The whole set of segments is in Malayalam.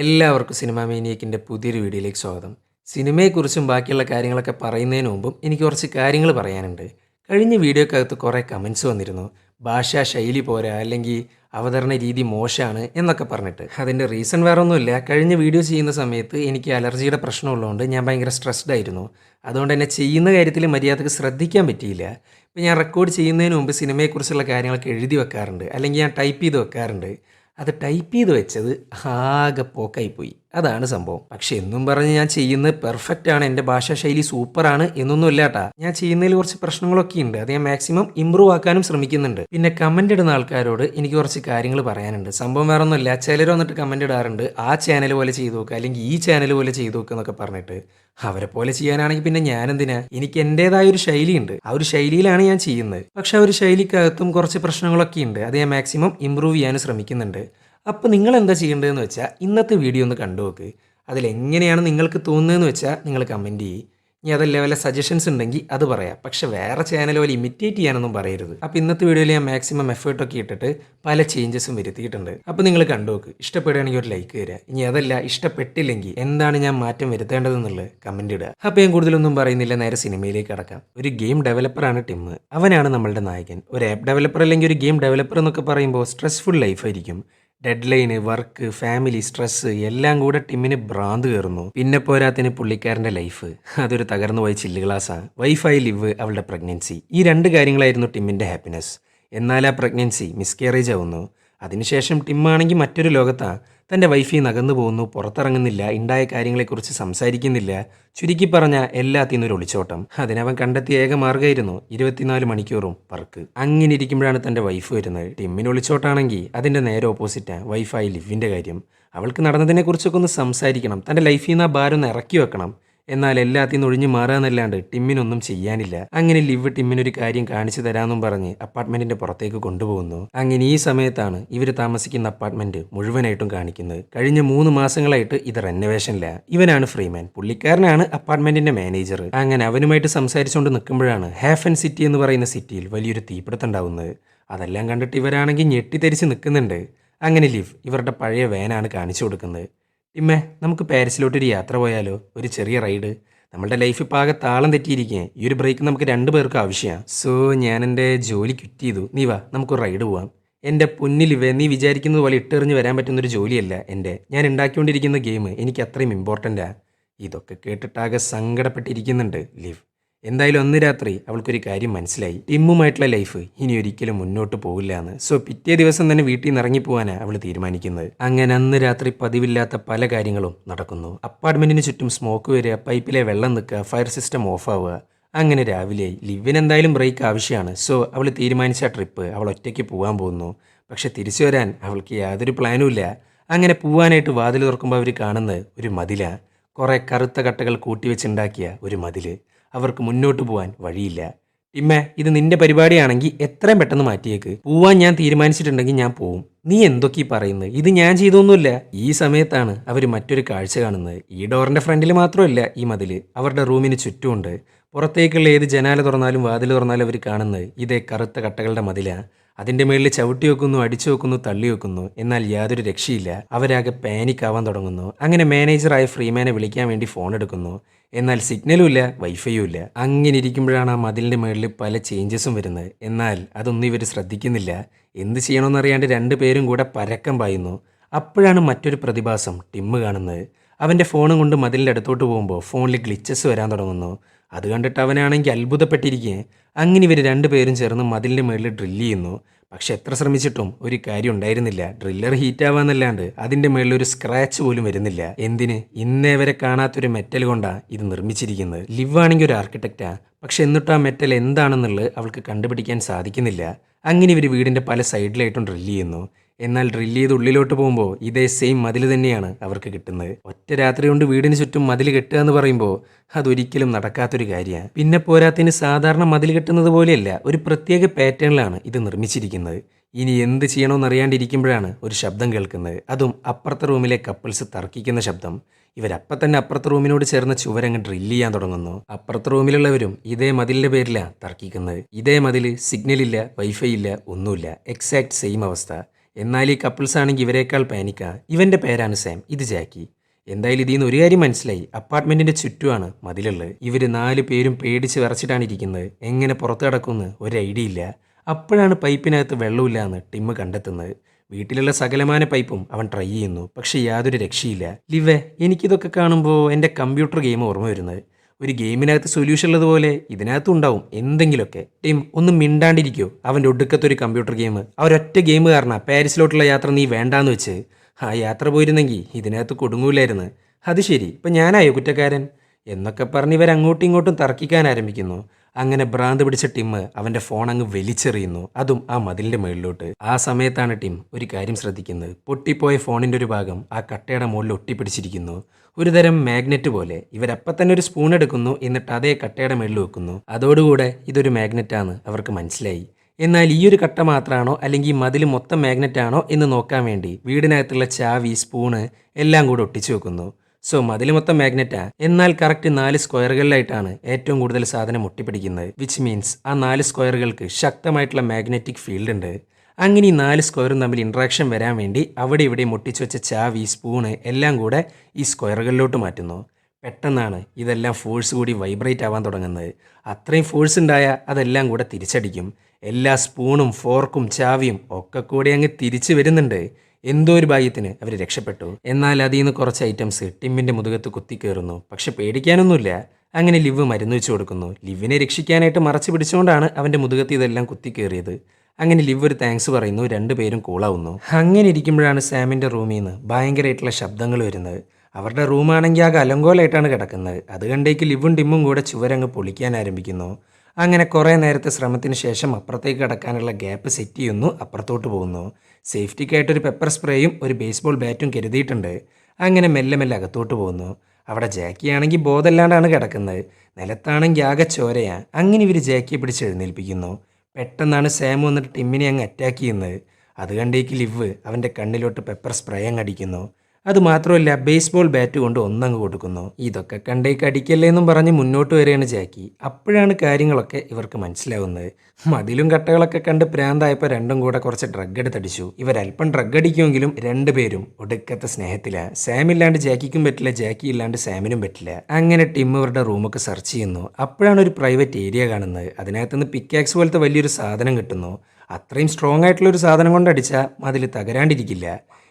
എല്ലാവർക്കും സിനിമ മീനിയക്കിന്റെ പുതിയൊരു വീഡിയോയിലേക്ക് സ്വാഗതം. സിനിമയെക്കുറിച്ചും ബാക്കിയുള്ള കാര്യങ്ങളൊക്കെ പറയുന്നതിന് മുമ്പും എനിക്ക് കുറച്ച് കാര്യങ്ങൾ പറയാനുണ്ട്. കഴിഞ്ഞ വീഡിയോക്കകത്ത് കുറേ കമൻസ് വന്നിരുന്നു. ഭാഷാ ശൈലി പോരാ അല്ലെങ്കിൽ അവതരണ രീതി മോശമാണ് എന്നൊക്കെ പറഞ്ഞിട്ട്. അതിന്റെ റീസൺ വേറെ ഒന്നുമില്ല കഴിഞ്ഞ വീഡിയോ ചെയ്യുന്ന സമയത്ത് എനിക്ക് അലർജിയുടെ പ്രശ്നമുള്ളതുകൊണ്ട് ഞാൻ ഭയങ്കര സ്ട്രെസ്ഡ് ആയിരുന്നു. അതുകൊണ്ട് തന്നെ ചെയ്യുന്ന കാര്യത്തിൽ മര്യാദയ്ക്ക് ശ്രദ്ധിക്കാൻ പറ്റിയില്ല. ഇപ്പം ഞാൻ റെക്കോർഡ് ചെയ്യുന്നതിന് മുമ്പ് സിനിമയെക്കുറിച്ചുള്ള കാര്യങ്ങളൊക്കെ എഴുതി വെക്കാറുണ്ട്. അല്ലെങ്കിൽ ഞാൻ ടൈപ്പ് ചെയ്ത് വെക്കാറുണ്ട്. അത് ടൈപ്പ് ചെയ്ത് വെച്ചത് ആകെ പോക്കായിപ്പോയി. അതാണ് സംഭവം. പക്ഷെ എന്നും പറഞ്ഞ് ഞാൻ ചെയ്യുന്നത് പെർഫെക്റ്റ് ആണ്. എന്റെ ഭാഷാ ശൈലി സൂപ്പറാണ് എന്നൊന്നും ഇല്ലാട്ടാ ഞാൻ ചെയ്യുന്നതിൽ കുറച്ച് പ്രശ്നങ്ങളൊക്കെ ഉണ്ട്. അത് ഞാൻ മാക്സിമം ഇമ്പ്രൂവ് ആക്കാനും ശ്രമിക്കുന്നുണ്ട്. പിന്നെ കമന്റ് ഇടുന്ന ആൾക്കാരോട് എനിക്ക് കുറച്ച് കാര്യങ്ങൾ പറയാനുണ്ട്. സംഭവം വേറെ ഒന്നുമില്ല ചിലർ വന്നിട്ട് കമന്റ് ഇടാറുണ്ട്. ആ ചാനൽ പോലെ ചെയ്തു നോക്കുക അല്ലെങ്കിൽ ഈ ചാനൽ പോലെ ചെയ്തു നോക്കുക എന്നൊക്കെ പറഞ്ഞിട്ട് അവരെ പോലെ ചെയ്യാനാണെങ്കിൽ പിന്നെ ഞാൻ എന്തിനാ എനിക്ക് എന്റെതായ ഒരു ശൈലിയുണ്ട്. ആ ഒരു ശൈലിയിലാണ് ഞാൻ ചെയ്യുന്നത്. പക്ഷെ ആ ഒരു ശൈലിക്കകത്തും കുറച്ച് പ്രശ്നങ്ങളൊക്കെ ഉണ്ട്. അത് ഞാൻ മാക്സിമം ഇമ്പ്രൂവ് ചെയ്യാനും ശ്രമിക്കുന്നുണ്ട്. അപ്പോൾ നിങ്ങൾ എന്താ ചെയ്യേണ്ടതെന്ന് വെച്ചാൽ ഇന്നത്തെ വീഡിയോ ഒന്ന് കണ്ടു നോക്ക്. അതിലെങ്ങനെയാണ് നിങ്ങൾക്ക് തോന്നുന്നതെന്ന് വെച്ചാൽ നിങ്ങൾ കമന്റ് ചെയ്യും. ഇനി അതല്ല വല്ല സജഷൻസ് ഉണ്ടെങ്കിൽ അത് പറയാം. പക്ഷെ വേറെ ചാനൽ പോലെ ഇമിറ്റേറ്റ് ചെയ്യാനൊന്നും പറയരുത്. അപ്പോൾ ഇന്നത്തെ വീഡിയോയിൽ ഞാൻ മാക്സിമം എഫേർട്ടൊക്കെ ഇട്ടിട്ട് പല ചേഞ്ചസും വരുത്തിയിട്ടുണ്ട്. അപ്പോൾ നിങ്ങൾ കണ്ടു നോക്ക്. ഇഷ്ടപ്പെടുകയാണെങ്കിൽ ഒരു ലൈക്ക് തരിക ഇനി അതല്ല ഇഷ്ടപ്പെട്ടില്ലെങ്കിൽ എന്താണ് ഞാൻ മാറ്റം വരുത്തേണ്ടതെന്നുള്ളത് കമന്റ് ഇടുക. അപ്പോൾ ഞാൻ കൂടുതലൊന്നും പറയുന്നില്ല. നേരെ സിനിമയിലേക്ക് കടക്കാം. ഒരു ഗെയിം ഡെവലപ്പറാണ് ടിം. അവനാണ് നമ്മളുടെ നായകൻ. ഒരു ആപ്പ് ഡെവലപ്പർ അല്ലെങ്കിൽ ഒരു ഗെയിം ഡെവലപ്പർ എന്നൊക്കെ പറയുമ്പോൾ സ്ട്രെസ്ഫുൾ ലൈഫായിരിക്കും deadline work family stress എല്ലാം കൂടെ ടിമ്മിന് ഭ്രാന്ത് കയറുന്നു. പിന്നെ പോരാത്തിന് പുള്ളിക്കാരന്റെ ലൈഫ്. അതൊരു തകർന്നു പോയ ചില്ല് ഗ്ലാസ്സാണ് വൈഫൈ ലിവ് അവളുടെ പ്രഗ്നൻസി. ഈ രണ്ട് കാര്യങ്ങളായിരുന്നു ടിമ്മിന്റെ ഹാപ്പിനെസ് എന്നാൽ ആ പ്രഗ്നൻസി മിസ്കാരേജ് ആവുന്നു. അതിനുശേഷം ടിമ്മാണെങ്കിൽ മറ്റൊരു ലോകത്താണ് തന്റെ വൈഫിൽ നകന്നു പോകുന്നു പുറത്തിറങ്ങുന്നില്ല ഉണ്ടായ കാര്യങ്ങളെക്കുറിച്ച് സംസാരിക്കുന്നില്ല ചുരുക്കി പറഞ്ഞ എല്ലാത്തിനും ഒരു ഒളിച്ചോട്ടം. അതിനവൻ കണ്ടെത്തിയ ഏക മാർഗമായിരുന്നു ഇരുപത്തിനാല് മണിക്കൂറും വർക്ക്. അങ്ങനെ ഇരിക്കുമ്പോഴാണ് തന്റെ വൈഫ് വരുന്നത്. ടിമ്മിന് ഒളിച്ചോട്ടാണെങ്കിൽ അതിന്റെ നേരെ ഓപ്പോസിറ്റാണ് വൈഫായി ലിവിന്റെ കാര്യം. അവൾക്ക് നടന്നതിനെക്കുറിച്ചൊക്കെ ഒന്ന് സംസാരിക്കണം. തന്റെ ലൈഫിൽ നിന്ന് ആ ഭാരം ഒന്ന് ഇറക്കി വെക്കണം. എന്നാൽ എല്ലാത്തിനും ഒഴിഞ്ഞു മാറാന്നല്ലാണ്ട് ടിമ്മിനൊന്നും ചെയ്യാനില്ല. അങ്ങനെ ലിവ് ടിമ്മിനൊരു കാര്യം കാണിച്ചു തരാമെന്നും പറഞ്ഞ് അപ്പാർട്ട്മെന്റിന്റെ പുറത്തേക്ക് കൊണ്ടുപോകുന്നു. അങ്ങനെ ഈ സമയത്താണ് ഇവർ താമസിക്കുന്ന അപ്പാർട്ട്മെന്റ് മുഴുവനായിട്ടും കാണിക്കുന്നത്. കഴിഞ്ഞ മൂന്ന് മാസങ്ങളായിട്ട് ഇത് റെനോവേഷനില്ല ഇവനാണ് ഫ്രീമാൻ. പുള്ളിക്കാരനാണ് അപ്പാർട്ട്മെന്റിന്റെ മാനേജർ. അങ്ങനെ അവനുമായിട്ട് സംസാരിച്ചുകൊണ്ട് നിൽക്കുമ്പോഴാണ് ഹാഫൻ സിറ്റി എന്ന് പറയുന്ന സിറ്റിയിൽ വലിയൊരു തീപിടുത്തം ഉണ്ടാവുന്നത്. അതെല്ലാം കണ്ടിട്ട് ഇവരാണെങ്കിൽ ഞെട്ടിത്തെരിച്ച് നിൽക്കുന്നുണ്ട്. അങ്ങനെ ലിവ് ഇവരുടെ പഴയ വേനാണ് കാണിച്ചു കൊടുക്കുന്നത്. ഇമ്മേ നമുക്ക് പാരീസിലോട്ടൊരു യാത്ര പോയാലോ? ഒരു ചെറിയ റൈഡ്. നമ്മളുടെ ലൈഫ് ഇപ്പോൾ ആകെ താളം തെറ്റിയിരിക്കേ. ഈ ഒരു ബ്രേക്ക് നമുക്ക് രണ്ട് പേർക്ക് ആവശ്യമാണ് സോ ഞാൻ എന്റെ ജോലി ക്വിറ്റ് ചെയ്തു. നീ വാ നമുക്ക് റൈഡ് പോവാം. എന്റെ പൊന്നിലിവ നീ വിചാരിക്കുന്നത് പോലെ ഇട്ടെറിഞ്ഞ് വരാൻ പറ്റുന്നൊരു ജോലിയല്ല എന്റെ. ഞാൻ ഉണ്ടാക്കിക്കൊണ്ടിരിക്കുന്ന ഗെയിം എനിക്ക് അത്രയും ഇമ്പോർട്ടന്റാണ് ഇതൊക്കെ കേട്ടിട്ടാകെ സങ്കടപ്പെട്ടിരിക്കുന്നുണ്ട് ലിവ്. എന്തായാലും അന്ന് രാത്രി അവൾക്കൊരു കാര്യം മനസ്സിലായി. ടിമ്മുമായിട്ടുള്ള ലൈഫ് ഇനി ഒരിക്കലും മുന്നോട്ട് പോകില്ല എന്ന്. സോ പിറ്റേ ദിവസം തന്നെ വീട്ടിൽ നിന്ന് ഇറങ്ങിപ്പോവാനാണ് അവൾ തീരുമാനിക്കുന്നത്. അങ്ങനെ അന്ന് രാത്രി പതിവില്ലാത്ത പല കാര്യങ്ങളും നടക്കുന്നു. അപ്പാർട്ട്മെന്റിന് ചുറ്റും സ്മോക്ക് വരിക പൈപ്പിലെ വെള്ളം നിൽക്കുക ഫയർ സിസ്റ്റം ഓഫ് ആവുക. അങ്ങനെ രാവിലെ ലിവിന് എന്തായാലും ബ്രേക്ക് ആവശ്യമാണ്. സോ അവൾ തീരുമാനിച്ച ട്രിപ്പ് അവൾ ഒറ്റയ്ക്ക് പോകാൻ പോകുന്നു. പക്ഷെ തിരിച്ചു വരാൻ അവൾക്ക് യാതൊരു പ്ലാനും ഇല്ല. അങ്ങനെ പോവാനായിട്ട് വാതിൽ തുറക്കുമ്പോൾ അവർ കാണുന്നത് ഒരു മതിലാണ് കുറേ കറുത്ത കട്ടകൾ കൂട്ടിവെച്ചുണ്ടാക്കിയ ഒരു മതിൽ. അവർക്ക് മുന്നോട്ട് പോകാൻ വഴിയില്ല. ഇമ്മ ഇത് നിന്റെ പരിപാടിയാണെങ്കിൽ എത്രയും പെട്ടെന്ന് മാറ്റിയേക്ക്. പോവാൻ ഞാൻ തീരുമാനിച്ചിട്ടുണ്ടെങ്കിൽ ഞാൻ പോവും. നീ എന്തൊക്കെ പറയുന്നത്? ഇത് ഞാൻ ചെയ്തൊന്നുമില്ല. ഈ സമയത്താണ് അവർ മറ്റൊരു കാഴ്ച കാണുന്നത്. ഈ ഡോറിന്റെ ഫ്രണ്ടിൽ മാത്രമല്ല ഈ മതിൽ അവരുടെ റൂമിന് ചുറ്റുമുണ്ട്. പുറത്തേക്കുള്ള ഏത് ജനാല തുറന്നാലും വാതിൽ തുറന്നാലും അവർ കാണുന്നത് ഇതേ കറുത്ത കട്ടകളുടെ മതിലാ. അതിന്റെ മേളിൽ ചവിട്ടി വെക്കുന്നു അടിച്ചു വെക്കുന്നു തള്ളി വെക്കുന്നു. എന്നാൽ യാതൊരു രക്ഷയില്ല. അവരാകെ പാനിക് ആവാൻ തുടങ്ങുന്നു. അങ്ങനെ മാനേജറായ ഫ്രീമാനെ വിളിക്കാൻ വേണ്ടി ഫോൺ എടുക്കുന്നു. എന്നാൽ സിഗ്നലും ഇല്ല വൈഫൈയും ഇല്ല. അങ്ങനെ ഇരിക്കുമ്പോഴാണ് ആ മതിലിന്റെ മേളിൽ പല ചേഞ്ചസും വരുന്നത്. എന്നാൽ അതൊന്നും ഇവർ ശ്രദ്ധിക്കുന്നില്ല. എന്ത് ചെയ്യണമെന്നറിയാണ്ട് രണ്ടു പേരും കൂടെ പരക്കം പായുന്നു. അപ്പോഴാണ് മറ്റൊരു പ്രതിഭാസം ടിമ്മ് കാണുന്നത്. അവന്റെ ഫോണും കൊണ്ട് മതിലിന്റെ അടുത്തോട്ട് പോകുമ്പോൾ ഫോണിൽ ഗ്ലിച്ചസ് വരാൻ തുടങ്ങുന്നു. അത് കണ്ടിട്ട് അവനാണെങ്കിൽ അത്ഭുതപ്പെട്ടിരിക്കുക അങ്ങനെ ഇവർ രണ്ടുപേരും ചേർന്ന് മതിലിന്റെ മുകളിൽ ഡ്രില്ല് ചെയ്യുന്നു. പക്ഷെ എത്ര ശ്രമിച്ചിട്ടും ഒരു കാര്യം ഉണ്ടായിരുന്നില്ല. ഡ്രില്ലർ ഹീറ്റ് ആവാന്നല്ലാണ്ട് അതിന്റെ മുകളിൽ ഒരു സ്ക്രാച്ച് പോലും വരുന്നില്ല. എന്തിന്? ഇന്നേ വരെ കാണാത്തൊരു മെറ്റൽ കൊണ്ടാണ് ഇത് നിർമ്മിച്ചിരിക്കുന്നത്. ലിവ് ആണെങ്കിൽ ഒരു ആർക്കിടെക്റ്റാ പക്ഷെ എന്നിട്ട് ആ മെറ്റൽ എന്താണെന്നുള്ളത് അവൾക്ക് കണ്ടുപിടിക്കാൻ സാധിക്കുന്നില്ല. അങ്ങനെ ഇവർ വീടിന്റെ പല സൈഡിലായിട്ടും ഡ്രില്ല് ചെയ്യുന്നു. എന്നാൽ ഡ്രില്ല് ചെയ്ത് ഉള്ളിലോട്ട് പോകുമ്പോൾ ഇതേ സെയിം മതിൽ തന്നെയാണ് അവർക്ക് കിട്ടുന്നത്. ഒറ്റ രാത്രി കൊണ്ട് വീടിന് ചുറ്റും മതിൽ കെട്ടുക എന്ന് പറയുമ്പോൾ അതൊരിക്കലും നടക്കാത്തൊരു കാര്യമാണ്. പിന്നെ പോരാത്തിന് സാധാരണ മതിൽ കെട്ടുന്നത് പോലെയല്ല ഒരു പ്രത്യേക പാറ്റേണിലാണ് ഇത് നിർമ്മിച്ചിരിക്കുന്നത്. ഇനി എന്ത് ചെയ്യണമെന്ന് അറിയാണ്ടിരിക്കുമ്പോഴാണ് ഒരു ശബ്ദം കേൾക്കുന്നത്. അതും അപ്പുറത്തെ റൂമിലെ കപ്പിൾസ് തർക്കിക്കുന്ന ശബ്ദം. ഇവരപ്പം തന്നെ അപ്പുറത്തെ റൂമിനോട് ചേർന്ന ചുവരങ്ങ് ഡ്രില്ല് ചെയ്യാൻ തുടങ്ങുന്നു. അപ്പുറത്തെ റൂമിലുള്ളവരും ഇതേ മതിലിന്റെ പേരിലാണ് തർക്കിക്കുന്നത്. ഇതേ മതിൽ സിഗ്നലില്ല വൈഫൈ ഇല്ല ഒന്നുമില്ല. എക്സാക്ട് സെയിം അവസ്ഥ. എന്നാൽ ഈ കപ്പിൾസ് ആണെങ്കിൽ ഇവരെക്കാൾ പാനിക്കാ. ഇവന്റെ പേരാണ് സാം. ഇത് ജാക്കി. എന്തായാലും ഇതിൽ നിന്ന് ഒരു കാര്യം മനസ്സിലായി. അപ്പാർട്ട്മെന്റിന്റെ ചുറ്റുമാണ് മതിലുള്ളത്. ഇവർ നാല് പേരും പേടിച്ച് വിറച്ചിട്ടാണ് ഇരിക്കുന്നത്. എങ്ങനെ പുറത്ത് കിടക്കുമെന്ന് ഒരു ഐഡിയ ഇല്ല. അപ്പോഴാണ് പൈപ്പിനകത്ത് വെള്ളമില്ല എന്ന് ടിമ്മ് കണ്ടെത്തുന്നത്. വീട്ടിലുള്ള സകലമാന പൈപ്പും അവൻ ട്രൈ ചെയ്യുന്നു. പക്ഷേ യാതൊരു രക്ഷയില്ല. ലിവേ എനിക്കിതൊക്കെ കാണുമ്പോൾ എന്റെ കമ്പ്യൂട്ടർ ഗെയിം ഓർമ്മ വരുന്നത്. ഒരു ഗെയിമിനകത്ത് സൊല്യൂഷൻ ഉള്ളതുപോലെ ഇതിനകത്തും ഉണ്ടാവും എന്തെങ്കിലുമൊക്കെ. ടീം ഒന്നും മിണ്ടാണ്ടിരിക്കോ. അവന്റെ ഒടുക്കത്തെ ഒരു കമ്പ്യൂട്ടർ ഗെയിം അവരൊറ്റ ഗെയിം കാരണം പാരീസിലോട്ടുള്ള യാത്ര നീ വേണ്ടാന്ന് വെച്ച്. ആ യാത്ര പോയിരുന്നെങ്കിൽ ഇതിനകത്ത് കൊടുങ്ങൂലായിരുന്നു. അത് ശരി. ഇപ്പം ഞാനായോ കുറ്റക്കാരൻ? എന്നൊക്കെ പറഞ്ഞ് ഇവർ അങ്ങോട്ടും ഇങ്ങോട്ടും തർക്കിക്കാൻ ആരംഭിക്കുന്നു. അങ്ങനെ ഭ്രാന്ത് പിടിച്ച ടിം അവന്റെ ഫോൺ അങ്ങ് വലിച്ചെറിയുന്നു. അതും ആ മതിലിന്റെ മുകളിലോട്ട് ആ സമയത്താണ് ടിം ഒരു കാര്യം ശ്രദ്ധിക്കുന്നത്. പൊട്ടിപ്പോയ ഫോണിന്റെ ഒരു ഭാഗം ആ കട്ടയുടെ മുകളിൽ ഒട്ടിപ്പിടിച്ചിരിക്കുന്നു. ഒരു തരം മാഗ്നറ്റ് പോലെ. ഇവരപ്പം തന്നെ ഒരു സ്പൂൺ എടുക്കുന്നു എന്നിട്ട് അതേ കട്ടയുടെ മുകളിൽ വെക്കുന്നു. അതോടുകൂടെ ഇതൊരു മാഗ്നറ്റാണ്. അവർക്ക് മനസ്സിലായി. എന്നാൽ ഈ ഒരു കട്ട മാത്രമാണോ അല്ലെങ്കിൽ മതിൽ മൊത്തം മാഗ്നറ്റ് ആണോ എന്ന് നോക്കാൻ വേണ്ടി വീടിനകത്തുള്ള ചാവി സ്പൂണ് എല്ലാം കൂടെ ഒട്ടിച്ചു വെക്കുന്നു. സോ മതിൽ മൊത്തം മാഗ്നറ്റാ എന്നാൽ കറക്റ്റ് നാല് സ്ക്വയറുകളിലായിട്ടാണ് ഏറ്റവും കൂടുതൽ സാധനം ഒട്ടിപ്പിടിക്കുന്നത്. വിച്ച് മീൻസ് ആ നാല് സ്ക്വയറുകൾക്ക് ശക്തമായിട്ടുള്ള മാഗ്നറ്റിക് ഫീൽഡ് ഉണ്ട്. അങ്ങനെ ഈ നാല് സ്ക്വയറും തമ്മിൽ ഇൻട്രാക്ഷൻ വരാൻ വേണ്ടി അവിടെ ഇവിടെ മുട്ടിച്ചു വെച്ച ചാവി സ്പൂണ് എല്ലാം കൂടെ ഈ സ്ക്വയറുകളിലോട്ട് മാറ്റുന്നു. പെട്ടെന്നാണ് ഇതെല്ലാം ഫോഴ്സ് കൂടി വൈബ്രേറ്റ് ആവാൻ തുടങ്ങുന്നത്. അത്രയും ഫോഴ്സ് ഉണ്ടായ അതെല്ലാം കൂടെ തിരിച്ചടിക്കും. എല്ലാ സ്പൂണും ഫോർക്കും ചാവിയും ഒക്കെ കൂടി അങ്ങ് തിരിച്ചു വരുന്നുണ്ട്. എന്തോ ഒരു ഭാഗ്യത്തിന് അവർ രക്ഷപ്പെട്ടു. എന്നാൽ അതിൽ നിന്ന് കുറച്ച് ഐറ്റംസ് ടിമ്മിന്റെ മുതുകത്ത് കുത്തിക്കയറുന്നു പക്ഷെ പേടിക്കാനൊന്നുമില്ല. അങ്ങനെ ലിവ് മരുന്ന് വെച്ച് കൊടുക്കുന്നു. ലിവിനെ രക്ഷിക്കാനായിട്ട് മറച്ചു പിടിച്ചുകൊണ്ടാണ് അവന്റെ മുതുകത്ത് ഇതെല്ലാം കുത്തിക്കയറിയത് അങ്ങനെ ലിവ് ഒരു താങ്ക്സ് പറയുന്നു. രണ്ടുപേരും കൂളാവുന്നു അങ്ങനെ ഇരിക്കുമ്പോഴാണ് സാമിന്റെ റൂമിൽ നിന്ന് ഭയങ്കരമായിട്ടുള്ള ശബ്ദങ്ങൾ വരുന്നത്. അവരുടെ റൂമാണെങ്കിൽ ആകെ അലങ്കോലായിട്ടാണ് കിടക്കുന്നത്. അത് കണ്ടേക്ക് ലിവും ടിമ്മും കൂടെ ചുവരങ്ങ് പൊളിക്കാൻ ആരംഭിക്കുന്നു. അങ്ങനെ കുറേ നേരത്തെ ശ്രമത്തിന് ശേഷം അപ്പുറത്തേക്ക് കിടക്കാനുള്ള ഗ്യാപ്പ് സെറ്റ് ചെയ്യുന്നു. അപ്പുറത്തോട്ട് പോകുന്നു. സേഫ്റ്റിക്കായിട്ടൊരു പെപ്പർ സ്പ്രേയും ഒരു ബേസ്ബോൾ ബാറ്റും കരുതിയിട്ടുണ്ട്. അങ്ങനെ മെല്ലെ മെല്ലെ അകത്തോട്ട് പോകുന്നു അവിടെ ജാക്കിയാണെങ്കിൽ ബോധമില്ലാണ്ടാണ് കിടക്കുന്നത്. നിലത്താണെങ്കിൽ ആകെ ചോരയാ. അങ്ങനെ ഇവർ ജാക്കിയെ പിടിച്ച് എഴുന്നേൽപ്പിക്കുന്നു. പെട്ടെന്നാണ് സാം വന്നിട്ട് ടിമ്മിനെ അങ്ങ് അറ്റാക്ക് ചെയ്യുന്നത്. അത് കണ്ടേക്ക് ലിവ് അവന്റെ കണ്ണിലോട്ട് പെപ്പർ സ്പ്രേ അങ്ങ് അടിക്കുന്നു. അത് മാത്രമല്ല ബേസ്ബോൾ ബാറ്റ് കൊണ്ട് ഒന്നങ്ങ് കൊടുക്കുന്നു. ഇതൊക്കെ കണ്ടേക്ക് അടിക്കല്ലേ എന്നും പറഞ്ഞ് മുന്നോട്ട് വരികയാണ് ജാക്കി. അപ്പോഴാണ് കാര്യങ്ങളൊക്കെ ഇവർക്ക് മനസ്സിലാവുന്നത്. മതിലും കട്ടകളൊക്കെ കണ്ട് പ്രാന്തായപ്പോൾ രണ്ടും കൂടെ കുറച്ച് ഡ്രഗ് എടുത്തടിച്ചു. ഇവരല്പം ഡ്രഗ് അടിക്കുമെങ്കിലും രണ്ടുപേരും ഒടുക്കത്തെ സ്നേഹത്തില. സാം ഇല്ലാണ്ട് ജാക്കിക്കും പറ്റില്ല ജാക്കി ഇല്ലാണ്ട് സാമിനും പറ്റില്ല. അങ്ങനെ ടിം ഇവരുടെ റൂമൊക്കെ സെർച്ച് ചെയ്യുന്നു. അപ്പോഴാണ് ഒരു പ്രൈവറ്റ് ഏരിയ കാണുന്നത്. അതിനകത്തുനിന്ന് പിക്കാക്സ് പോലത്തെ വലിയൊരു സാധനം കിട്ടുന്നു. അത്രയും സ്ട്രോങ് ആയിട്ടുള്ള ഒരു സാധനം കൊണ്ട് അടിച്ചാൽ മതിൽ തകരാണ്ടിരിക്കില്ല.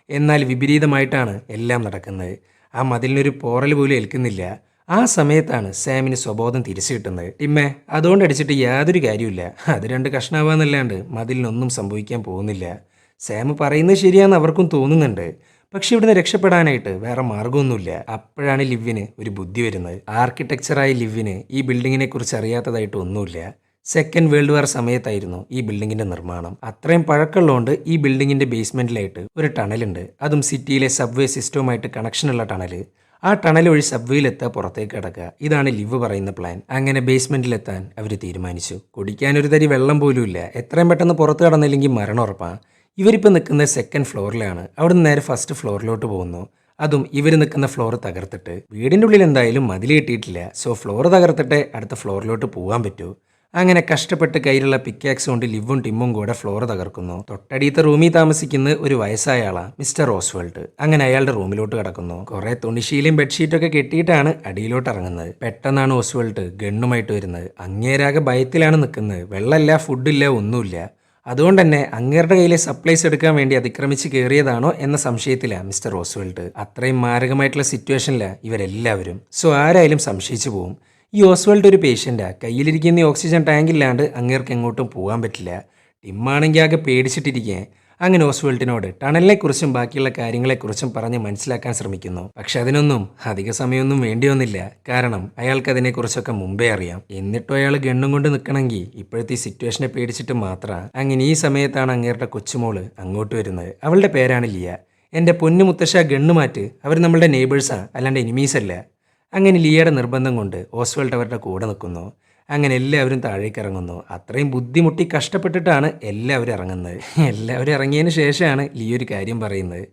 എന്നാൽ വിപരീതമായിട്ടാണ് എല്ലാം നടക്കുന്നത്. ആ മതിലിനൊരു പോറൽ പോലും ഏൽക്കുന്നില്ല. ആ സമയത്താണ് സാമിന് സ്വബോധം തിരിച്ചു കിട്ടുന്നത്. ടിമ്മേ അതുകൊണ്ട് അടിച്ചിട്ട് യാതൊരു കാര്യമില്ല അത് രണ്ട് കഷ്ണാവാന്നല്ലാണ്ട് മതിലിനൊന്നും സംഭവിക്കാൻ പോകുന്നില്ല. സാം പറയുന്നത് ശരിയാന്ന് അവർക്കും തോന്നുന്നുണ്ട്. പക്ഷെ ഇവിടുന്ന് രക്ഷപ്പെടാനായിട്ട് വേറെ മാർഗമൊന്നുമില്ല അപ്പോഴാണ് ലിവിന് ഒരു ബുദ്ധി വരുന്നത്. ആർക്കിടെക്ചറായ ലിവിന് ഈ ബിൽഡിങ്ങിനെ കുറിച്ച് അറിയാത്തതായിട്ട് ഒന്നുമില്ല. സെക്കൻഡ് വേൾഡ് വാർ സമയത്തായിരുന്നു ഈ ബിൽഡിങ്ങിന്റെ നിർമ്മാണം. അത്രയും പഴക്കമുള്ളതുകൊണ്ട് ഈ ബിൽഡിങ്ങിന്റെ ബേസ്മെന്റിലായിട്ട് ഒരു ടണലുണ്ട് അതും സിറ്റിയിലെ സബ്വേ സിസ്റ്റവുമായിട്ട് കണക്ഷനുള്ള ടണൽ ആ ടണൽ വഴി സബ്വേയിലെത്താൻ പുറത്തേക്ക് കിടക്കുക. ഇതാണ് ലിവ് പറയുന്ന പ്ലാൻ അങ്ങനെ ബേസ്മെന്റിലെത്താൻ അവർ തീരുമാനിച്ചു. കുടിക്കാൻ ഒരു തരി വെള്ളം പോലും ഇല്ല. എത്രയും പെട്ടെന്ന് പുറത്ത് കടന്നില്ലെങ്കിൽ മരണം ഉറപ്പാ. ഇവരിപ്പോൾ നിൽക്കുന്ന സെക്കൻഡ് ഫ്ലോറിലാണ് അവിടെ നിന്ന് നേരെ ഫസ്റ്റ് ഫ്ലോറിലോട്ട് പോകുന്നു. അതും ഇവർ നിൽക്കുന്ന ഫ്ലോർ തകർത്തിട്ട്. വീടിന്റെ ഉള്ളിൽ എന്തായാലും മതിൽ കിട്ടിയിട്ടില്ല. സോ ഫ്ലോർ തകർത്തിട്ടേ അടുത്ത ഫ്ലോറിലോട്ട് പോകാൻ പറ്റൂ. അങ്ങനെ കഷ്ടപ്പെട്ട് കയ്യിലുള്ള പിക്കാക്സ് കൊണ്ട് ലിവും ടിമ്മും കൂടെ ഫ്ലോർ തകർക്കുന്നു. തൊട്ടടിയത്തെ റൂമിൽ താമസിക്കുന്ന ഒരു വയസ്സായ ആളാണ് മിസ്റ്റർ റോസ്വേൾട്ട് അങ്ങനെ അയാളുടെ റൂമിലോട്ട് കിടക്കുന്നു. കുറെ തുണിശീലയും ബെഡ്ഷീറ്റൊക്കെ കെട്ടിയിട്ടാണ് അടിയിലോട്ട് ഇറങ്ങുന്നത്. പെട്ടെന്നാണ് ഓസ്വേൾട്ട് ഗണ്ണുമായിട്ട് വരുന്നത്. അങ്ങേരാകെ ഭയത്തിലാണ് നിൽക്കുന്നത്. വെള്ളമില്ല ഫുഡില്ല ഒന്നുമില്ല. അതുകൊണ്ട് തന്നെ അങ്ങേരുടെ കയ്യിലെ സപ്ലൈസ് എടുക്കാൻ വേണ്ടി അതിക്രമിച്ച് കയറിയതാണോ എന്ന സംശയത്തിലാണ് മിസ്റ്റർ റോസ്വേൾട്ട് അത്രയും മാരകമായിട്ടുള്ള സിറ്റുവേഷനിലാണ് ഇവരെല്ലാവരും. സോ ആരായാലും സംശയിച്ചു പോകും ഈ ഓസ്വേൾഡ് ഒരു പേഷ്യന്റാണ് കയ്യിലിരിക്കുന്ന ഓക്സിജൻ ടാങ്ക് ഇല്ലാണ്ട് അങ്ങേർക്ക് എങ്ങോട്ടും പോകാൻ പറ്റില്ല. ടിമ്മാണെങ്കിൽ ആകെ പേടിച്ചിട്ടിരിക്കേ. അങ്ങനെ ഓസ്വേൾഡിനോട് ടണലിനെക്കുറിച്ചും ബാക്കിയുള്ള കാര്യങ്ങളെക്കുറിച്ചും പറഞ്ഞ് മനസ്സിലാക്കാൻ ശ്രമിക്കുന്നു. പക്ഷെ അതിനൊന്നും അധിക സമയമൊന്നും വേണ്ടിയൊന്നില്ല കാരണം അയാൾക്ക് അതിനെക്കുറിച്ചൊക്കെ മുമ്പേ അറിയാം. എന്നിട്ടും അയാൾ ഗണ്ണും കൊണ്ട് നിൽക്കണമെങ്കിൽ ഇപ്പോഴത്തെ ഈ സിറ്റുവേഷനെ പേടിച്ചിട്ട് മാത്രം അങ്ങനെ ഈ സമയത്താണ് അങ്ങേരുടെ കൊച്ചുമോൾ അങ്ങോട്ട് വരുന്നത്. അവളുടെ പേരാണ് ലിയ. എന്റെ പൊന്നു മുത്തശ്ശ ഗണ്ണ് മാറ്റ്. അവർ നമ്മളുടെ നെയ്ബേഴ്സാ. അല്ലാണ്ട് എനിമീസ് അല്ല അങ്ങനെ ലിയയുടെ നിർബന്ധം കൊണ്ട് ഓസ്വേൾട്ട് അവരുടെ കൂടെ നിൽക്കുന്നു. അങ്ങനെ എല്ലാവരും താഴേക്ക് ഇറങ്ങുന്നു അത്രയും ബുദ്ധിമുട്ടി കഷ്ടപ്പെട്ടിട്ടാണ് എല്ലാവരും ഇറങ്ങുന്നത്. എല്ലാവരും ഇറങ്ങിയതിന് ശേഷമാണ് ലിയ ഒരു കാര്യം പറയുന്നത്.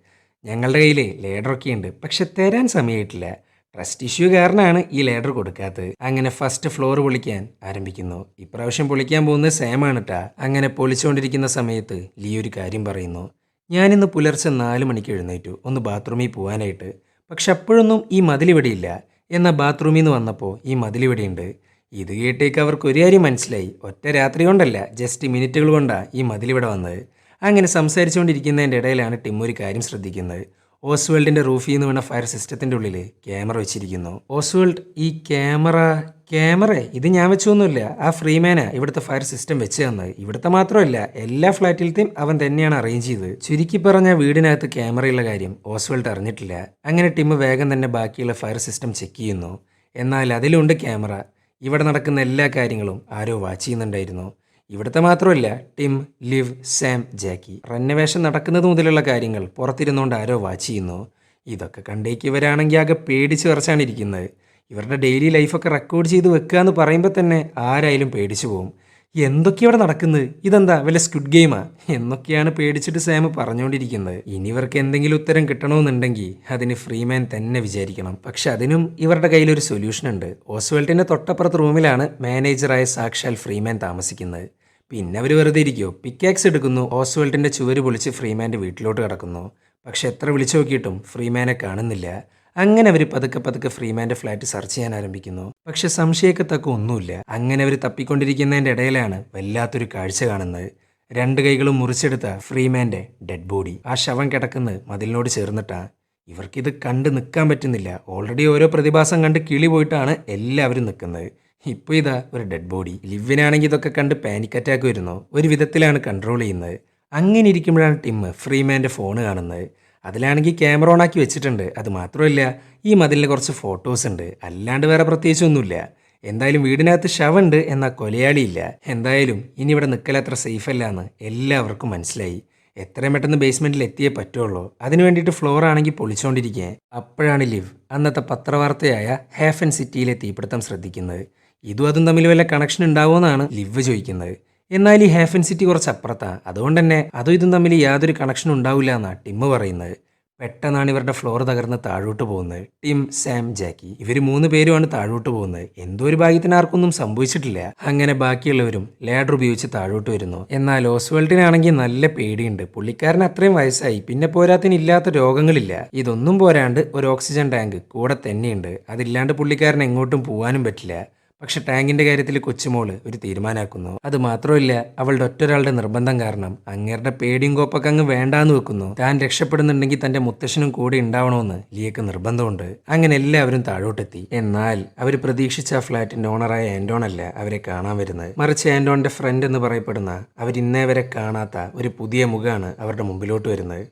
ഞങ്ങളുടെ കയ്യിൽ ലേഡറൊക്കെ ഉണ്ട്. പക്ഷെ തരാൻ സമയമായിട്ടില്ല. ട്രസ്റ്റ് ഇഷ്യൂ കാരണമാണ് ഈ ലേഡർ കൊടുക്കാത്തത്. അങ്ങനെ ഫസ്റ്റ് ഫ്ലോർ പൊളിക്കാൻ ആരംഭിക്കുന്നു. ഇപ്രാവശ്യം പൊളിക്കാൻ പോകുന്നത് സേമാണ് കേട്ടാ അങ്ങനെ പൊളിച്ചുകൊണ്ടിരിക്കുന്ന സമയത്ത് ലിയ ഒരു കാര്യം പറയുന്നു. ഞാനിന്ന് പുലർച്ചെ നാല് മണിക്ക് എഴുന്നേറ്റു. ഒന്ന് ബാത്റൂമിൽ പോകാനായിട്ട് പക്ഷെ അപ്പോഴൊന്നും ഈ മതിലിവിടെയില്ല എന്നാൽ ബാത്റൂമിൽ നിന്ന് വന്നപ്പോൾ ഈ മതിലിവിടെയുണ്ട് ഇത് കേട്ടേക്ക് അവർക്ക് ഒരു കാര്യം മനസ്സിലായി. ഒറ്റ രാത്രി കൊണ്ടല്ല ജസ്റ്റ് മിനിറ്റുകൾ കൊണ്ടാണ് ഈ മതിലിവിടെ വന്നത്. അങ്ങനെ സംസാരിച്ചുകൊണ്ടിരിക്കുന്നതിന്റെ ഇടയിലാണ് ടിം ഒരു കാര്യം ശ്രദ്ധിക്കുന്നത്. ഓസ്വേൾഡിന്റെ റൂഫിൽ നിന്ന് വീണ ഫയർ സിസ്റ്റത്തിന്റെ ഉള്ളിൽ ക്യാമറ വെച്ചിരിക്കുന്നു. ഓസ്വേൾഡ് ഈ ക്യാമറ ക്യാമറ ഇത് ഞാൻ വെച്ചൊന്നുമില്ല. ആ ഫ്രീമാനാ ഇവിടുത്തെ ഫയർ സിസ്റ്റം വെച്ച് തന്നത് ഇവിടുത്തെ മാത്രമല്ല എല്ലാ ഫ്ലാറ്റിലത്തെയും അവൻ തന്നെയാണ് അറേഞ്ച് ചെയ്തത്. ചുരുക്കി പറഞ്ഞ വീടിനകത്ത് ക്യാമറയുള്ള കാര്യം ഓസ്വേൾഡ് അറിഞ്ഞിട്ടില്ല. അങ്ങനെ ടിം വേഗം തന്നെ ബാക്കിയുള്ള ഫയർ സിസ്റ്റം ചെക്ക് ചെയ്യുന്നു. എന്നാൽ അതിലുണ്ട് ക്യാമറ. ഇവിടെ നടക്കുന്ന എല്ലാ കാര്യങ്ങളും ആരോ വാച്ച് ചെയ്യുന്നുണ്ടായിരുന്നു. ഇവിടുത്തെ മാത്രമല്ല ടിം ലിവ് സാം ജാക്കി റന്നവേഷം നടക്കുന്നത് മുതലുള്ള കാര്യങ്ങൾ പുറത്തിരുന്നുകൊണ്ട് ആരോ വാച്ച് ചെയ്യുന്നു. ഇതൊക്കെ കണ്ടേക്ക് ഇവരാണെങ്കിൽ ആകെ പേടിച്ച് വിറച്ചാണ് ഇരിക്കുന്നത്. ഇവരുടെ ഡെയിലി ലൈഫൊക്കെ റെക്കോർഡ് ചെയ്ത് വെക്കുക എന്ന് പറയുമ്പോൾ തന്നെ ആരായാലും പേടിച്ചു പോകും എന്തൊക്കെയാ ഇവിടെ നടക്കുന്നത് ഇതെന്താ വല്ല സ്ക്വിഡ് ഗെയിമാ എന്നൊക്കെയാണ് പേടിച്ചിട്ട് സാം പറഞ്ഞുകൊണ്ടിരിക്കുന്നത് ഇനി ഇവർക്ക് എന്തെങ്കിലും ഉത്തരം കിട്ടണമെന്നുണ്ടെങ്കിൽ അതിന് ഫ്രീമാൻ തന്നെ വിചാരിക്കണം. പക്ഷെ അതിനും ഇവരുടെ കയ്യിലൊരു സൊല്യൂഷൻ ഉണ്ട്. ഓസ്വേൾട്ടിന്റെ തൊട്ടപ്പുറത്ത് റൂമിലാണ് മാനേജറായ സാക്ഷാൽ ഫ്രീമാൻ താമസിക്കുന്നത്. പിന്നെ അവർ വെറുതെ ഇരിക്കുമോ പിക്കാക്സ് എടുക്കുന്നു ഓസ്വേൾട്ടിന്റെ ചുവര് പൊളിച്ച് ഫ്രീമാന്റെ വീട്ടിലോട്ട് കിടക്കുന്നു. പക്ഷെ എത്ര വിളിച്ചു നോക്കിയിട്ടും ഫ്രീമാനെ കാണുന്നില്ല. അങ്ങനെ അവർ പതുക്കെ പതുക്കെ ഫ്രീമാന്റെ ഫ്ലാറ്റ് സെർച്ച് ചെയ്യാൻ ആരംഭിക്കുന്നു. പക്ഷെ സംശയക്കത്തൊക്കെ ഒന്നുമില്ല. അങ്ങനെ അവർ തപ്പിക്കൊണ്ടിരിക്കുന്നതിന്റെ ഇടയിലാണ് വല്ലാത്തൊരു കാഴ്ച കാണുന്നത്. രണ്ട് കൈകളും മുറിച്ചെടുത്ത ഫ്രീമാന്റെ ഡെഡ് ബോഡി ആ ശവം കിടക്കുന്നത് മതിലിനോട് ചേർന്നിട്ടാണ് ഇവർക്കിത് കണ്ട് നിൽക്കാൻ പറ്റുന്നില്ല. ഓൾറെഡി ഓരോ പ്രതിഭാസം കണ്ട് കിളി പോയിട്ടാണ് എല്ലാവരും നിൽക്കുന്നത് ഇപ്പോൾ ഇതാ ഒരു ഡെഡ് ബോഡി ലിവിനാണെങ്കിൽ ഇതൊക്കെ കണ്ട് പാനിക് അറ്റാക്ക് വരുന്നു. ഒരു വിധത്തിലാണ് കൺട്രോൾ ചെയ്യുന്നത്. അങ്ങനെ ഇരിക്കുമ്പോഴാണ് ടിം ഫ്രീമാന്റെ ഫോൺ കാണുന്നത്. അതിലാണെങ്കിൽ ക്യാമറ ഓൺ ആക്കി വെച്ചിട്ടുണ്ട്. അത് മാത്രമല്ല ഈ മതിലിൽ കുറച്ച് ഫോട്ടോസ് ഉണ്ട്. അല്ലാണ്ട് വേറെ പ്രത്യേകിച്ചൊന്നുമില്ല. എന്തായാലും വീടിനകത്ത് ശവമുണ്ട് എന്നാൽ കൊലയാളിയില്ല. എന്തായാലും ഇനി ഇവിടെ നിൽക്കലത്ര സേഫ് അല്ല എന്ന് എല്ലാവർക്കും മനസ്സിലായി. എത്രയും പെട്ടെന്ന് ബേസ്മെന്റിൽ എത്തിയേ പറ്റുള്ളൂ. അതിനു വേണ്ടിയിട്ട് ഫ്ലോർ ആണെങ്കിൽ പൊളിച്ചുകൊണ്ടിരിക്കുക അപ്പോഴാണ് ലിവ് അന്നത്തെ പത്രവാർത്തയായ ഹാഫൻ സിറ്റിയിലെ തീപിടുത്തം ശ്രദ്ധിക്കുന്നത്. ഇതും അതും തമ്മിൽ വല്ല കണക്ഷൻ ഉണ്ടാവുമെന്നാണ് ലിവ് ചോദിക്കുന്നത്. എന്നാൽ ഈ ഹാഫൻ സിറ്റി കുറച്ച് അപ്പുറത്താണ് അതുകൊണ്ട് തന്നെ അതും ഇതും തമ്മിൽ യാതൊരു കണക്ഷനും ഉണ്ടാവില്ല എന്നാണ് ടിം പറയുന്നത്. പെട്ടെന്നാണ് ഇവരുടെ ഫ്ലോർ തകർന്ന് താഴോട്ട് പോകുന്നത്. ടിം സാം ജാക്കി ഇവർ മൂന്ന് പേരുമാണ് താഴോട്ട് പോകുന്നത്. എന്തോ ഒരു ഭാഗ്യത്തിന് ആർക്കൊന്നും സംഭവിച്ചിട്ടില്ല. അങ്ങനെ ബാക്കിയുള്ളവരും ലാഡർ ഉപയോഗിച്ച് താഴോട്ട് വരുന്നു. എന്നാൽ ഓസ്വേൾട്ടിനാണെങ്കിൽ നല്ല പേടിയുണ്ട്. പുള്ളിക്കാരൻ അത്രയും വയസ്സായി. പിന്നെ പോരാത്തിന് ഇല്ലാത്ത രോഗങ്ങളില്ല. ഇതൊന്നും പോരാണ്ട് ഒരു ഓക്സിജൻ ടാങ്ക് കൂടെ തന്നെയുണ്ട്. അതില്ലാണ്ട് പുള്ളിക്കാരൻ എങ്ങോട്ടും പോകാനും പറ്റില്ല. പക്ഷെ ടാങ്കിന്റെ കാര്യത്തിൽ കൊച്ചുമോൾ ഒരു തീരുമാനമാക്കുന്നു അത് മാത്രമല്ല അവളുടെ ഒറ്റൊരാളുടെ നിർബന്ധം കാരണം അങ്ങേരുടെ പേടിയും കോപ്പൊക്കെ അങ്ങ് വേണ്ടാന്ന് വെക്കുന്നു. താൻ രക്ഷപ്പെടുന്നുണ്ടെങ്കിൽ തന്റെ മുത്തശ്ശനും കൂടെ ഉണ്ടാവണമെന്ന് ലിയക്ക് നിർബന്ധമുണ്ട്. അങ്ങനെ എല്ലാവരും താഴോട്ടെത്തി. എന്നാൽ അവർ പ്രതീക്ഷിച്ച ആ ഫ്ലാറ്റിന്റെ ഓണറായ ആന്റോൺ അല്ല അവരെ കാണാൻ വരുന്നത്. മറിച്ച് ആന്റോണിന്റെ ഫ്രണ്ട് എന്ന് പറയപ്പെടുന്ന അവർ ഇന്നേവരെ കാണാത്ത ഒരു പുതിയ മുഖമാണ് അവരുടെ മുമ്പിലോട്ട് വരുന്നത്.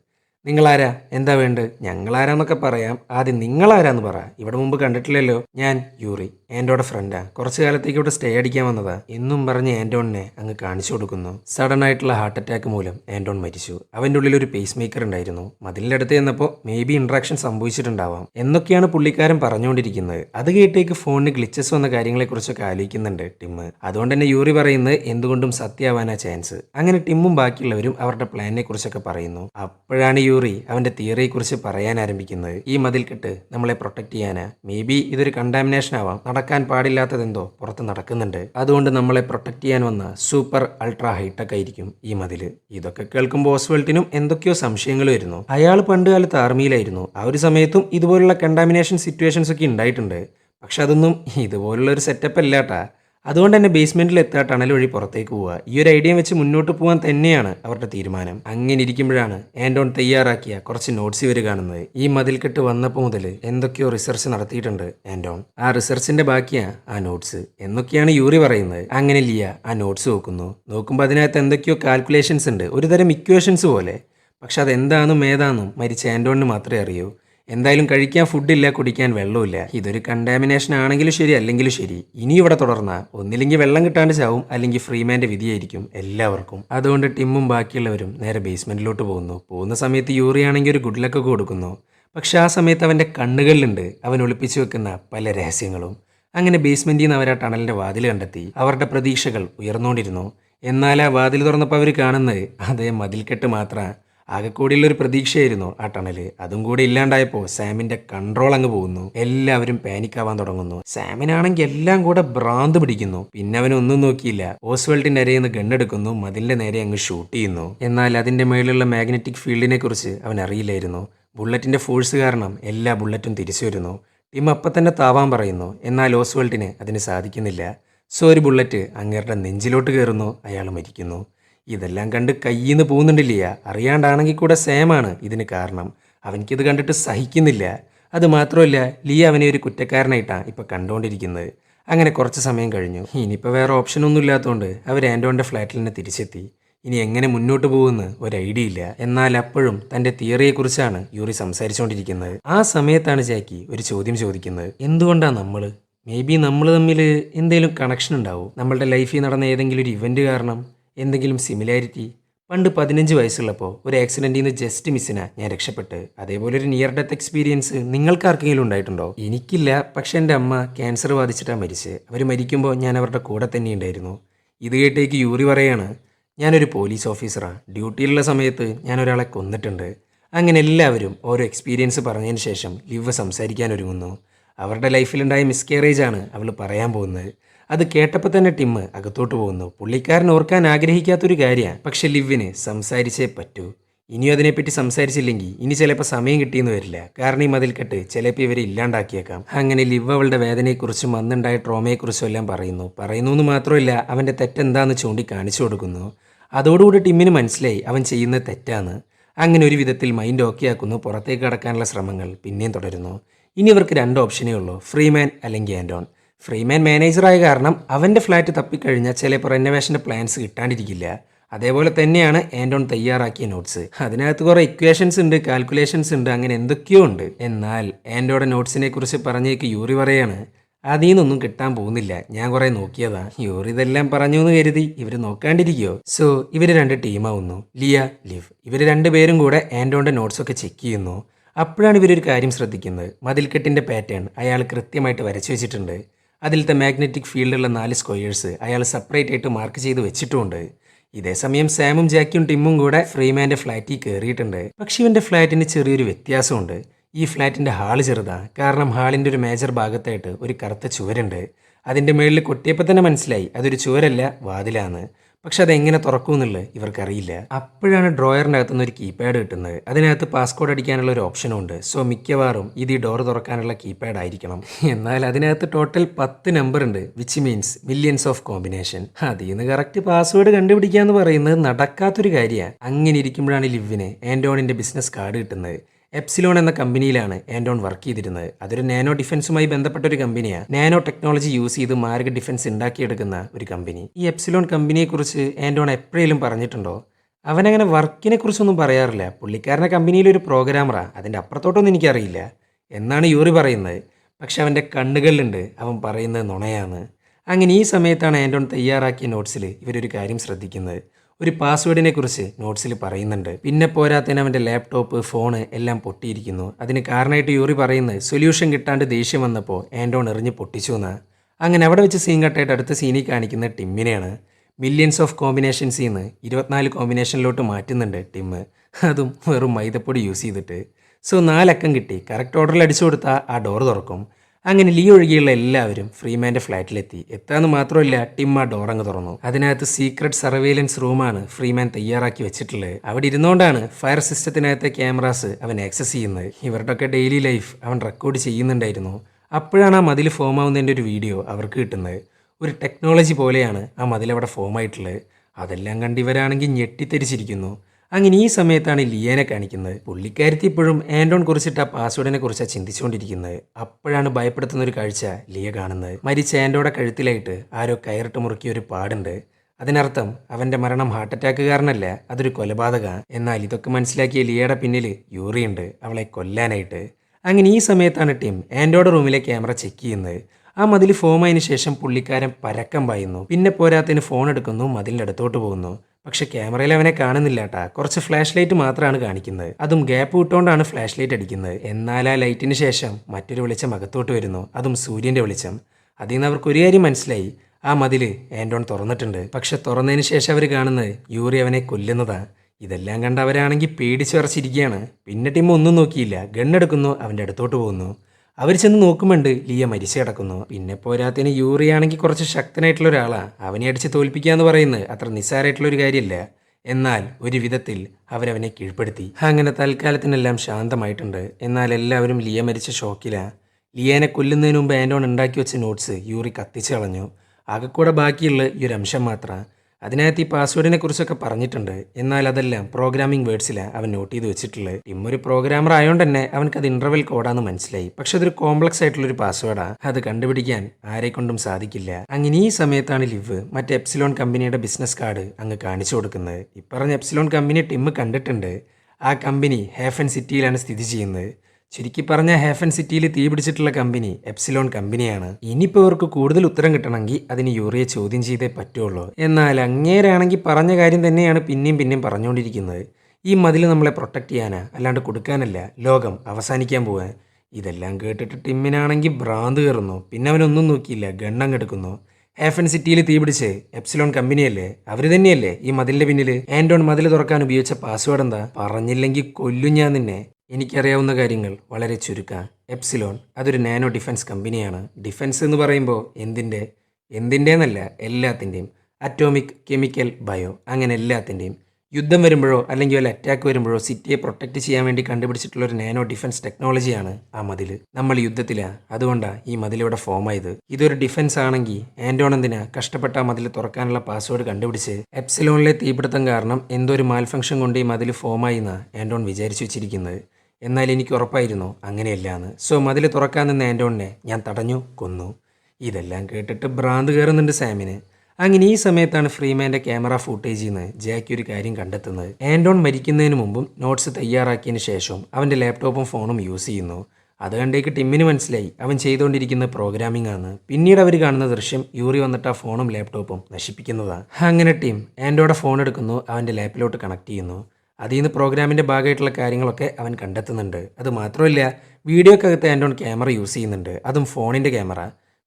നിങ്ങളാരാ? എന്താ വേണ്ടത്? ഞങ്ങളാരാന്നൊക്കെ പറയാം. ആദ്യം നിങ്ങളാരാന്ന് പറ. ഇവിടെ മുമ്പ് കണ്ടിട്ടില്ലല്ലോ. ഞാൻ യൂറി. ആന്റോടെ ഫ്രണ്ടാ. കുറച്ചു കാലത്തേക്ക് ഇവിടെ സ്റ്റേ അടിക്കാൻ വന്നതാ. എന്നും പറഞ്ഞ് ആന്റോണിനെ അങ്ങ് കാണിച്ചു കൊടുക്കുന്നു. സഡൻ ആയിട്ടുള്ള ഹാർട്ട് അറ്റാക്ക് മൂലം ആന്റോൺ മരിച്ചു. അവന്റെ ഉള്ളിൽ ഒരു പേസ് മേക്കർ ഉണ്ടായിരുന്നു. മതിലിന്റെ അടുത്ത് ചെന്നപ്പോൾ മേ ബി ഇൻട്രാക്ഷൻ സംഭവിച്ചിട്ടുണ്ടാവാം എന്നൊക്കെയാണ് പുള്ളിക്കാരൻ പറഞ്ഞുകൊണ്ടിരിക്കുന്നത്. അത് കേട്ടേക്ക് ഫോണിന് ഗ്ലിച്ചസ് വന്ന കാര്യങ്ങളെക്കുറിച്ചൊക്കെ ആലോചിക്കുന്നുണ്ട് ടിമ്മ് അതുകൊണ്ട് തന്നെ യൂറി പറയുന്നത് എന്തുകൊണ്ടും സത്യമാവാനാ ചാൻസ് അങ്ങനെ ടിമ്മും ബാക്കിയുള്ളവരും അവരുടെ പ്ലാനിനെ കുറിച്ചൊക്കെ പറയുന്നു. അപ്പോഴാണ് യൂറി അവന്റെ തിയറിയെക്കുറിച്ച് പറയാൻ ആരംഭിക്കുന്നത്. ഈ മതിൽക്കെട്ട് നമ്മളെ പ്രൊട്ടക്ട് ചെയ്യാനാ. മേ ബി ഇതൊരു കണ്ടാമിനേഷൻ ആവാം. നടക്കാൻ പാടില്ലാത്തതെന്തോ പുറത്ത് നടക്കുന്നുണ്ട്. അതുകൊണ്ട് നമ്മളെ പ്രൊട്ടക്ട് ചെയ്യാൻ വന്ന സൂപ്പർ അൾട്രാ ഹൈടെക് ആയിരിക്കും ഈ മതിൽ ഇതൊക്കെ കേൾക്കുമ്പോൾ ഓസ്വൽട്ടിനും എന്തൊക്കെയോ സംശയങ്ങൾ വരുന്നു. അയാൾ പണ്ട് കാലത്ത് ആർമിയിലായിരുന്നു. ആ ഒരു സമയത്തും ഇതുപോലുള്ള കണ്ടാമിനേഷൻ സിറ്റുവേഷൻസ് ഒക്കെ ഉണ്ടായിട്ടുണ്ട്. പക്ഷെ അതൊന്നും ഇതുപോലുള്ള ഒരു സെറ്റപ്പ് അല്ലാട്ടാ. അതുകൊണ്ട് തന്നെ ബേസ്മെന്റിൽ എത്താ ടണൽ വഴി പുറത്തേക്ക് പോവുക. ഈ ഒരു ഐഡിയ വെച്ച് മുന്നോട്ട് പോകാൻ തന്നെയാണ് അവരുടെ തീരുമാനം. അങ്ങനെ ഇരിക്കുമ്പോഴാണ് ആൻഡോൺ തയ്യാറാക്കിയ കുറച്ച് നോട്ട്സ് ഇവർ കാണുന്നത്. ഈ മതിൽക്കെട്ട് വന്നപ്പോൾ മുതൽ എന്തൊക്കെയോ റിസർച്ച് നടത്തിയിട്ടുണ്ട് ആൻഡോൺ ആ റിസർച്ചിന്റെ ബാക്കിയാ ആ നോട്ട്സ് എന്നൊക്കെയാണ് യൂറി പറയുന്നത്. അങ്ങനെ ലിയ ആ നോട്ട്സ് നോക്കുന്നു. നോക്കുമ്പോൾ അതിനകത്ത് എന്തൊക്കെയോ കാൽക്കുലേഷൻസ് ഉണ്ട്. ഒരുതരം ഇക്വേഷൻസ് പോലെ. പക്ഷെ അത് എന്താണെന്നും ഏതാണെന്നും മരിച്ച ആൻഡോണിന് മാത്രമേ അറിയൂ. എന്തായാലും കഴിക്കാൻ ഫുഡില്ല കുടിക്കാൻ വെള്ളമില്ല ഇതൊരു കണ്ടാമിനേഷൻ ആണെങ്കിലും ശരി അല്ലെങ്കിലും ശരി. ഇനി ഇവിടെ തുടർന്നാൽ ഒന്നില്ലെങ്കിൽ വെള്ളം കിട്ടാണ്ട് ചാവും അല്ലെങ്കിൽ ഫ്രീമാന്റെ വിധിയായിരിക്കും എല്ലാവർക്കും. അതുകൊണ്ട് ടിമ്മും ബാക്കിയുള്ളവരും നേരെ ബേസ്മെന്റിലോട്ട് പോകുന്നു. പോകുന്ന സമയത്ത് യൂറിയാണെങ്കിൽ ഒരു ഗുഡ് ലക്കൊക്കെ കൊടുക്കുന്നു. പക്ഷെ ആ സമയത്ത് അവന്റെ കണ്ണുകളിലുണ്ട്. അവൻ ഒളിപ്പിച്ചു വെക്കുന്ന പല രഹസ്യങ്ങളും. അങ്ങനെ ബേസ്മെന്റിൽ നിന്ന് അവർ ആ ടണലിന്റെ വാതിൽ കണ്ടെത്തി. അവരുടെ പ്രതീക്ഷകൾ ഉയർന്നുകൊണ്ടിരുന്നു. എന്നാൽ ആ വാതിൽ തുറന്നപ്പോൾ അവർ കാണുന്നത് അതേ മതിൽക്കെട്ട് മാത്രമാണ്. ആകെക്കൂടിയുള്ള കൂടിയുള്ളൊരു പ്രതീക്ഷയായിരുന്നു ആ ടണൽ. അതും കൂടി ഇല്ലാണ്ടായപ്പോൾ സാമിന്റെ കൺട്രോൾ അങ്ങ് പോകുന്നു. എല്ലാവരും പാനിക് ആവാൻ തുടങ്ങുന്നു. സാമിനാണെങ്കിൽ എല്ലാം കൂടെ ഭ്രാന്ത് പിടിക്കുന്നു. പിന്നെ അവൻ ഒന്നും നോക്കിയില്ല. ഓസ്വെൽട്ടിന്റെ അരയിൽ നിന്ന് ഗണ്ണെടുക്കുന്നു മതിലിന്റെ നേരെ അങ്ങ് ഷൂട്ട് ചെയ്യുന്നു. എന്നാൽ അതിന്റെ മേളിലുള്ള മാഗ്നറ്റിക് ഫീൽഡിനെ കുറിച്ച് അവൻ അറിയില്ലായിരുന്നു. ബുള്ളറ്റിന്റെ ഫോഴ്സ് കാരണം എല്ലാ ബുള്ളറ്റും തിരിച്ചു വരുന്നു. ടിം അപ്പം തന്നെ താവാൻ പറയുന്നു. എന്നാൽ ഓസ്വെൽട്ടിന് അതിന് സാധിക്കുന്നില്ല. സോ ഒരു ബുള്ളറ്റ് അങ്ങേരുടെ നെഞ്ചിലോട്ട് കയറുന്നു. അയാൾ മരിക്കുന്നു. ഇതെല്ലാം കണ്ട് കയ്യിൽ നിന്ന് പോകുന്നുണ്ടില്ല? അറിയാണ്ടാണെങ്കിൽ കൂടെ സേമാണ് ഇതിന് കാരണം. അവനിക്കിത് കണ്ടിട്ട് സഹിക്കുന്നില്ല. അത് മാത്രമല്ല ലിയ അവനെ ഒരു കുറ്റക്കാരനായിട്ടാണ് ഇപ്പം കണ്ടുകൊണ്ടിരിക്കുന്നത് അങ്ങനെ കുറച്ച് സമയം കഴിഞ്ഞു. ഇനിയിപ്പോൾ വേറെ ഓപ്ഷനൊന്നും ഇല്ലാത്തതുകൊണ്ട് അവർ ആൻഡോന്റെ ഫ്ലാറ്റിൽ നിന്ന് തിരിച്ചെത്തി. ഇനി എങ്ങനെ മുന്നോട്ട് പോകുമെന്ന് ഒരു ഐഡിയ ഇല്ല. എന്നാൽ അപ്പോഴും തന്റെ തിയറിയെക്കുറിച്ചാണ് യൂറി സംസാരിച്ചുകൊണ്ടിരിക്കുന്നത് ആ സമയത്താണ് ജാക്കി ഒരു ചോദ്യം ചോദിക്കുന്നത്. എന്തുകൊണ്ടാണ് നമ്മൾ മേ ബി നമ്മൾ തമ്മിൽ എന്തെങ്കിലും കണക്ഷൻ ഉണ്ടാവും? നമ്മളുടെ ലൈഫിൽ നടന്ന ഏതെങ്കിലും ഒരു ഇവന്റ് കാരണം? എന്തെങ്കിലും സിമിലാരിറ്റി പണ്ട് പതിനഞ്ച് വയസ്സുള്ളപ്പോൾ ഒരു ആക്സിഡന്റിൽ നിന്ന് ജസ്റ്റ് മിസ്സിനാ ഞാൻ രക്ഷപ്പെട്ട്. അതേപോലെ ഒരു നിയർ ഡെത്ത് എക്സ്പീരിയൻസ് നിങ്ങൾക്ക് ആർക്കെങ്കിലും ഉണ്ടായിട്ടുണ്ടോ? എനിക്കില്ല. പക്ഷെ എന്റെ അമ്മ ക്യാൻസർ ബാധിച്ചിട്ടാണ് മരിച്ച്. അവർ മരിക്കുമ്പോൾ ഞാൻ അവരുടെ കൂടെ തന്നെ ഉണ്ടായിരുന്നു. ഇത് കേട്ടേക്ക് യൂറി പറയാണ് ഞാനൊരു പോലീസ് ഓഫീസറാണ് ഡ്യൂട്ടിയിലുള്ള സമയത്ത് ഞാൻ ഒരാളെ കൊന്നിട്ടുണ്ട്. അങ്ങനെ എല്ലാവരും ഓരോ എക്സ്പീരിയൻസ് പറഞ്ഞതിന് ശേഷം ലിവ് സംസാരിക്കാൻ ഒരുങ്ങുന്നു. അവരുടെ ലൈഫിലുണ്ടായ മിസ്കാരേജ് ആണ് അവൾ പറയാൻ പോകുന്നത്. അത് കേട്ടപ്പോൾ തന്നെ ടിമ്മ് അകത്തോട്ട് പോകുന്നു. പുള്ളിക്കാരൻ ഓർക്കാൻ ആഗ്രഹിക്കാത്തൊരു കാര്യമാണ് പക്ഷെ ലിവിന് സംസാരിച്ചേ പറ്റൂ. ഇനിയും അതിനെപ്പറ്റി സംസാരിച്ചില്ലെങ്കിൽ ഇനി ചിലപ്പോൾ സമയം കിട്ടിയെന്ന് വരില്ല. കാരണം ഈ മതിൽക്കെട്ട് ചിലപ്പോൾ ഇവരെ ഇല്ലാണ്ടാക്കിയേക്കാം. അങ്ങനെ ലിവ് അവളുടെ വേദനയെക്കുറിച്ചും അന്നുണ്ടായ ട്രോമയെക്കുറിച്ചും എല്ലാം പറയുന്നു. പറയുന്നു എന്ന് മാത്രമല്ല അവന്റെ തെറ്റെന്താന്ന് ചൂണ്ടി കാണിച്ചു കൊടുക്കുന്നു. അതോടുകൂടി ടിമ്മിന് മനസ്സിലായി അവൻ ചെയ്യുന്ന തെറ്റാണ് അങ്ങനെ ഒരു വിധത്തിൽ മൈൻഡ് ഓക്കെ ആക്കുന്നു. പുറത്തേക്ക് കടക്കാനുള്ള ശ്രമങ്ങൾ പിന്നെയും തുടരുന്നു. ഇനി ഇവർക്ക് രണ്ട് ഓപ്ഷനേ ഉള്ളൂ. ഫ്രീമാൻ അല്ലെങ്കിൽ ആൻഡോൺ ഫ്രീമാൻ മാനേജറായ കാരണം അവന്റെ ഫ്ലാറ്റ് തപ്പിക്കഴിഞ്ഞാൽ ചിലപ്പോൾ റെനോവേഷന്റെ പ്ലാൻസ് കിട്ടാണ്ടിരിക്കില്ല. അതേപോലെ തന്നെയാണ് ആൻഡോൺ തയ്യാറാക്കിയ നോട്ട്സ് അതിനകത്ത് കുറേ ഇക്വേഷൻസ് ഉണ്ട് കാൽക്കുലേഷൻസ് ഉണ്ട് അങ്ങനെ എന്തൊക്കെയോ ഉണ്ട്. എന്നാൽ ആൻഡോയുടെ നോട്ട്സിനെ കുറിച്ച് പറഞ്ഞേക്ക് യൂറി പറയാണ് അതിൽ നിന്നൊന്നും കിട്ടാൻ പോകുന്നില്ല. ഞാൻ കുറേ നോക്കിയതാ. യൂറി ഇതെല്ലാം പറഞ്ഞു എന്ന് കരുതി ഇവർ നോക്കാണ്ടിരിക്കുകയോ സോ ഇവർ രണ്ട് ടീമാവുന്നു ലിയ ലിവ്. ഇവർ രണ്ടുപേരും കൂടെ ആൻഡോന്റെ നോട്ട്സ് ഒക്കെ ചെക്ക് ചെയ്യുന്നു. അപ്പോഴാണ് ഇവരൊരു കാര്യം ശ്രദ്ധിക്കുന്നത്. മതിൽക്കെട്ടിന്റെ പാറ്റേൺ അയാൾ കൃത്യമായിട്ട് വരച്ചു വെച്ചിട്ടുണ്ട്. അതിലത്തെ മാഗ്നറ്റിക് ഫീൽഡുള്ള നാല് സ്ക്വയേഴ്സ് അയാൾ സെപ്പറേറ്റ് ആയിട്ട് മാർക്ക് ചെയ്ത് വെച്ചിട്ടുമുണ്ട് ഇതേസമയം സാമും ജാക്കിയും ടിമ്മും കൂടെ ഫ്രീമാന്റെ ഫ്ലാറ്റിൽ കയറിയിട്ടുണ്ട്. പക്ഷെ ഇവന്റെ ഫ്ലാറ്റിന് ചെറിയൊരു വ്യത്യാസമുണ്ട്. ഈ ഫ്ലാറ്റിന്റെ ഹാൾ ചെറുതാണ് കാരണം ഹാളിന്റെ ഒരു മേജർ ഭാഗത്തായിട്ട് ഒരു കറുത്ത ചുവരുണ്ട്. അതിന്റെ മേളിൽ കൊട്ടിയപ്പോൾ തന്നെ മനസ്സിലായി. അതൊരു ചുവരല്ല വാതിലാണ്. പക്ഷെ അതെങ്ങനെ തുറക്കുമെന്നുള്ളത് ഇവർക്കറിയില്ല. അപ്പോഴാണ് ഡ്രോയറിന്റെ അകത്തുനിന്ന് ഒരു കീപാഡ് കിട്ടുന്നത്. അതിനകത്ത് പാസ്കോഡ് അടിക്കാനുള്ള ഒരു ഓപ്ഷനും ഉണ്ട് സോ മിക്കവാറും ഇത് ഈ ഡോർ തുറക്കാനുള്ള കീപാഡ് ആയിരിക്കണം. എന്നാൽ അതിനകത്ത് ടോട്ടൽ പത്ത് നമ്പർ ഉണ്ട് which means millions of combination അതിൽ നിന്ന് കറക്റ്റ് പാസ്വേഡ് കണ്ടുപിടിക്കുക എന്ന് പറയുന്നത് നടക്കാത്തൊരു കാര്യമാണ്. അങ്ങനെ ഇരിക്കുമ്പോഴാണ് ലിവിന് ആൻഡോണിന്റെ ബിസിനസ് കാർഡ് കിട്ടുന്നത്. എപ്സിലോൺ എന്ന കമ്പനിയിലാണ് ആൻഡോൺ വർക്ക് ചെയ്തിരുന്നത്. അതൊരു നാനോ ഡിഫൻസുമായി ബന്ധപ്പെട്ട ഒരു കമ്പനിയാണ് നാനോ ടെക്നോളജി യൂസ് ചെയ്ത് മാരക ഡിഫൻസ് ഉണ്ടാക്കിയെടുക്കുന്ന ഒരു കമ്പനി. ഈ എപ്സിലോൺ കമ്പനിയെക്കുറിച്ച് ആൻഡോൺ എപ്പോഴേലും പറഞ്ഞിട്ടുണ്ടോ? അവനങ്ങനെ വർക്കിനെ കുറിച്ചൊന്നും പറയാറില്ല. പുള്ളിക്കാരനെ കമ്പനിയിൽ ഒരു പ്രോഗ്രാമറാണ് അതിന്റെ അപ്പുറത്തോട്ടൊന്നും എനിക്കറിയില്ല. എന്നാണ് യൂറി പറയുന്നത്. പക്ഷെ അവന്റെ കണ്ണുകളിലുണ്ട്. അവൻ പറയുന്നത് നുണയാണ് അങ്ങനെ ഈ സമയത്താണ് ആൻഡോൺ തയ്യാറാക്കിയ നോട്ട്സിൽ ഇവരൊരു കാര്യം ശ്രദ്ധിക്കുന്നത്. ഒരു പാസ്വേഡിനെ കുറിച്ച് നോട്ട്സിൽ പറയുന്നുണ്ട്. പിന്നെ പോരാത്തതിന് അവന്റെ ലാപ്ടോപ്പ് ഫോണ് എല്ലാം പൊട്ടിയിരിക്കുന്നു. അതിന് കാരണമായിട്ട് യൂറി പറയുന്നത് സൊല്യൂഷൻ കിട്ടാണ്ട് ദേഷ്യം വന്നപ്പോൾ ആൻഡോൺ എറിഞ്ഞ് പൊട്ടിച്ചു എന്നാ. അങ്ങനെ അവിടെ വെച്ച് സീൻ കട്ടായിട്ട് അടുത്ത സീനിൽ കാണിക്കുന്ന ടിമ്മിനെയാണ്. മില്യൻസ് ഓഫ് കോമ്പിനേഷൻസിൽ നിന്ന് ഇരുപത്തിനാല് കോമ്പിനേഷനിലോട്ട് മാറ്റുന്നുണ്ട് ടിമ്മ് അതും വെറും മൈദപ്പൊടി യൂസ് ചെയ്തിട്ട്. സോ നാലക്കം കിട്ടി. കറക്റ്റ് ഓർഡറിൽ അടിച്ചു കൊടുത്താൽ ആ ഡോർ തുറക്കും. അങ്ങനെ ലീ ഒഴികെയുള്ള എല്ലാവരും ഫ്രീമാന്റെ ഫ്ലാറ്റിലെത്തി. എത്താന്ന് മാത്രമല്ല ടിമ്മ ഡോറങ്ങ് തുറന്നു. അതിനകത്ത് സീക്രട്ട് സർവൈലൻസ് റൂമാണ് ഫ്രീമാൻ തയ്യാറാക്കി വെച്ചിട്ടുള്ളത്. അവിടെ ഇരുന്നുകൊണ്ടാണ് ഫയർ സിസ്റ്റത്തിനകത്തെ ക്യാമറാസ് അവൻ ആക്സസ് ചെയ്യുന്നത്. ഇവരുടെയൊക്കെ ഡെയിലി ലൈഫ് അവൻ റെക്കോർഡ് ചെയ്യുന്നുണ്ടായിരുന്നു. അപ്പോഴാണ് ആ മതിൽ ഫോം ആവുന്നതിന്റെ ഒരു വീഡിയോ അവർക്ക് കിട്ടുന്നത്. ഒരു ടെക്നോളജി പോലെയാണ് ആ മതിൽ അവിടെ ഫോം ആയിട്ടുള്ളത്. അതെല്ലാം കണ്ടിവരാണെങ്കിൽ ഞെട്ടിത്തെരിച്ചിരിക്കുന്നു. അങ്ങനെ ഈ സമയത്താണ് ലിയാനെ കാണിക്കുന്നത്. പുള്ളിക്കാരത്തി ഇപ്പോഴും ആൻഡോൺ കുറിച്ചിട്ട് ആ പാസ്വേഡിനെ കുറിച്ചാണ് ചിന്തിച്ചുകൊണ്ടിരിക്കുന്നത് അപ്പോഴാണ് ഭയപ്പെടുത്തുന്ന ഒരു കാഴ്ച ലിയ കാണുന്നത്. മരിച്ച ആൻഡോയുടെ കഴുത്തിലായിട്ട് ആരോ കയറിട്ട് മുറുക്കിയ ഒരു പാടുണ്ട്. അതിനർത്ഥം അവന്റെ മരണം ഹാർട്ട് അറ്റാക്ക് കാരണല്ല അതൊരു കൊലപാതക. എന്നാൽ ഇതൊക്കെ മനസ്സിലാക്കിയ ലിയയുടെ പിന്നിൽ യൂറിയുണ്ട് അവളെ കൊല്ലാനായിട്ട്. അങ്ങനെ ഈ സമയത്താണ് ടീം ആൻഡോയുടെ റൂമിലെ ക്യാമറ ചെക്ക് ചെയ്യുന്നത്. ആ മതിൽ ഫോം ശേഷം പുള്ളിക്കാരൻ പരക്കം പായുന്നു. പിന്നെ പോരാത്തതിന് ഫോൺ എടുക്കുന്നു മതിലിന്റെ അടുത്തോട്ട് പോകുന്നു. പക്ഷെ ക്യാമറയിൽ അവനെ കാണുന്നില്ല കേട്ടാ കുറച്ച് ഫ്ലാഷ് ലൈറ്റ് മാത്രമാണ് കാണിക്കുന്നത്. അതും ഗ്യാപ്പ് വിട്ടുകൊണ്ടാണ് ഫ്ലാഷ് ലൈറ്റ് അടിക്കുന്നത്. എന്നാൽ ആ ലൈറ്റിന് ശേഷം മറ്റൊരു വെളിച്ചം അകത്തോട്ട് വരുന്നു. അതും സൂര്യന്റെ വെളിച്ചം. അതിൽ നിന്ന് അവർക്ക് ഒരു കാര്യം മനസ്സിലായി. ആ മതിൽ ആൻഡോൺ തുറന്നിട്ടുണ്ട്. പക്ഷെ തുറന്നതിന് ശേഷം അവർ കാണുന്നത് യൂറി അവനെ കൊല്ലുന്നതാ. ഇതെല്ലാം കണ്ട് അവരാണെങ്കിൽ പേടിച്ച് വിറച്ചിരിക്കുകയാണ്. പിന്നെ ടീം ഒന്നും നോക്കിയില്ല. ഗണ്ണെടുക്കുന്നു അവന്റെ അടുത്തോട്ട് പോകുന്നു. അവർ ചെന്ന് നോക്കുമ്പോണ്ട് ലിയ മരിച്ചു കിടക്കുന്നു. പിന്നെ പോരാത്തിന് യൂറിയാണെങ്കിൽ കുറച്ച് ശക്തനായിട്ടുള്ള ഒരാളാണ് അവനെ അടിച്ച് തോൽപ്പിക്കുക എന്ന് പറയുന്നത് അത്ര നിസ്സാരമായിട്ടുള്ള ഒരു കാര്യമല്ല എന്നാൽ ഒരു വിധത്തിൽ അവരവനെ കീഴ്പ്പെടുത്തി. അങ്ങനെ തൽക്കാലത്തിനെല്ലാം ശാന്തമായിട്ടുണ്ട്. എന്നാൽ എല്ലാവരും ലിയ മരിച്ച ഷോക്കിലാണ് ലിയേനെ കൊല്ലുന്നതിന് മുമ്പ് ആൻഡോൺ ഉണ്ടാക്കി വെച്ച നോട്ട്സ് യൂറി കത്തിച്ചു കളഞ്ഞു. ആകെക്കൂടെ ബാക്കിയുള്ള ഈ ഒരു അംശം മാത്രമാണ് അതിനകത്ത് ഈ പാസ്വേഡിനെ കുറിച്ചൊക്കെ പറഞ്ഞിട്ടുണ്ട്. എന്നാൽ അതെല്ലാം പ്രോഗ്രാമിംഗ് വേർഡ്സിലാണ് അവൻ നോട്ട് ചെയ്ത് വെച്ചിട്ടുള്ളത്. ടിം ഒരു പ്രോഗ്രാമർ ആയതുകൊണ്ട് തന്നെ അവനക്ക് അത് ഇന്റർവെൽ കോഡാന്ന് മനസ്സിലായി. പക്ഷെ അതൊരു കോംപ്ലക്സ് ആയിട്ടുള്ള ഒരു പാസ്വേഡാണ് അത് കണ്ടുപിടിക്കാൻ ആരെ കൊണ്ടും സാധിക്കില്ല. അങ്ങനെ ഈ സമയത്താണ് ലിവ് മറ്റേ എപ്സിലോൺ കമ്പനിയുടെ ബിസിനസ് കാർഡ് അങ്ങ് കാണിച്ചു കൊടുക്കുന്നത്. ഇപ്പറഞ്ഞ എപ്സിലോൺ കമ്പനി ടിം കണ്ടിട്ടുണ്ട്. ആ കമ്പനി ഹേഫൻ സിറ്റിയിലാണ് സ്ഥിതി ചെയ്യുന്നത്. ചുരുക്കി പറഞ്ഞ ഹേഫൻ സിറ്റിയിൽ തീ പിടിച്ചിട്ടുള്ള കമ്പനി എപ്സിലോൺ കമ്പനിയാണ് ഇനിയിപ്പോൾ ഇവർക്ക് കൂടുതൽ ഉത്തരം കിട്ടണമെങ്കിൽ അതിന് യൂറിയെ ചോദ്യം ചെയ്തേ പറ്റുള്ളൂ. എന്നാൽ അങ്ങേരാണെങ്കിൽ പറഞ്ഞ കാര്യം തന്നെയാണ് പിന്നെയും പിന്നെയും പറഞ്ഞുകൊണ്ടിരിക്കുന്നത്. ഈ മതിൽ നമ്മളെ പ്രൊട്ടക്ട് ചെയ്യാനാ അല്ലാണ്ട് കൊടുക്കാനല്ല. ലോകം അവസാനിക്കാൻ പോവാൻ ഇതെല്ലാം കേട്ടിട്ട് ടിമ്മിനാണെങ്കിൽ ഭ്രാന്ത് കയറുന്നു. പിന്നെ അവനൊന്നും നോക്കിയില്ല ഗണ്ണം കെടുക്കുന്നു. ഹേഫൻ സിറ്റിയിൽ തീ പിടിച്ച് എപ്സിലോൺ കമ്പനിയല്ലേ അവർ തന്നെയല്ലേ ഈ മതിലിന്റെ പിന്നിൽ ആൻഡോൺ മതിൽ തുറക്കാൻ ഉപയോഗിച്ച പാസ്വേഡ് എന്താ? പറഞ്ഞില്ലെങ്കിൽ കൊല്ലും ഞാൻ നിന്നെ. എനിക്കറിയാവുന്ന കാര്യങ്ങൾ വളരെ ചുരുക്കാം. എപ്സിലോൺ അതൊരു നാനോ ഡിഫൻസ് കമ്പനിയാണ്. ഡിഫൻസ് എന്ന് പറയുമ്പോൾ എന്തിന്റെ? എന്തിന്റെന്നല്ല എല്ലാത്തിന്റെയും. അറ്റോമിക് കെമിക്കൽ ബയോ അങ്ങനെ എല്ലാത്തിന്റെയും. യുദ്ധം വരുമ്പോഴോ അല്ലെങ്കിൽ വല്ല അറ്റാക്ക് വരുമ്പോഴോ സിറ്റിയെ പ്രൊട്ടക്റ്റ് ചെയ്യാൻ വേണ്ടി കണ്ടുപിടിച്ചിട്ടുള്ള ഒരു നാനോ ഡിഫൻസ് ടെക്നോളജിയാണ് ആ മതിൽ. നമ്മൾ യുദ്ധത്തിലാണ് അതുകൊണ്ടാണ് ഈ മതിലിവിടെ ഫോം ആയത്. ഇതൊരു ഡിഫൻസ് ആണെങ്കിൽ ആൻഡോൺ എന്തിനാ കഷ്ടപ്പെട്ട ആ മതിൽ തുറക്കാനുള്ള പാസ്വേഡ് കണ്ടുപിടിച്ച് എപ്സിലോണിലെ തീപിടുത്തം കാരണം എന്തോ ഒരു മാൽഫങ്ഷൻ കൊണ്ട് ഈ മതിൽ ഫോമായി എന്നാണ് ആൻഡോൺ വിചാരിച്ചു വെച്ചിരിക്കുന്നത്. എന്നാൽ എനിക്ക് ഉറപ്പായിരുന്നു അങ്ങനെയല്ലാന്ന്. സോ മതിൽ തുറക്കാൻ നിന്ന ആന്റോണിനെ ഞാൻ തടഞ്ഞു കൊന്നു. ഇതെല്ലാം കേട്ടിട്ട് ഭ്രാന്ത് കയറുന്നുണ്ട് സാമിന്. അങ്ങനെ ഈ സമയത്താണ് ഫ്രീമാന്റെ ക്യാമറ ഫൂട്ടേജിൽ നിന്ന് ജാക്കി ഒരു കാര്യം കണ്ടെത്തുന്നത്. ആൻഡോൺ മരിക്കുന്നതിന് മുമ്പും നോട്ട്സ് തയ്യാറാക്കിയതിന് ശേഷവും അവന്റെ ലാപ്ടോപ്പും ഫോണും യൂസ് ചെയ്യുന്നു. അത് കണ്ടേക്ക് ടിമ്മിന് മനസ്സിലായി. അവൻ ചെയ്തുകൊണ്ടിരിക്കുന്ന പ്രോഗ്രാമിംഗ് ആണ്. പിന്നീട് അവർ കാണുന്ന ദൃശ്യം യൂറി വന്നിട്ട് ആ ഫോണും ലാപ്ടോപ്പും നശിപ്പിക്കുന്നതാണ് അങ്ങനെ ടീം ആൻഡോയുടെ ഫോൺ എടുക്കുന്നു അവന്റെ ലാപ്പിലോട്ട് കണക്ട് ചെയ്യുന്നു. അതിൽ നിന്ന് പ്രോഗ്രാമിന്റെ ഭാഗമായിട്ടുള്ള കാര്യങ്ങളൊക്കെ അവൻ കണ്ടെത്തുന്നുണ്ട്. അത് മാത്രമല്ല വീഡിയോക്കകത്ത് ആൻഡോൺ ക്യാമറ യൂസ് ചെയ്യുന്നുണ്ട്. അതും ഫോണിന്റെ ക്യാമറ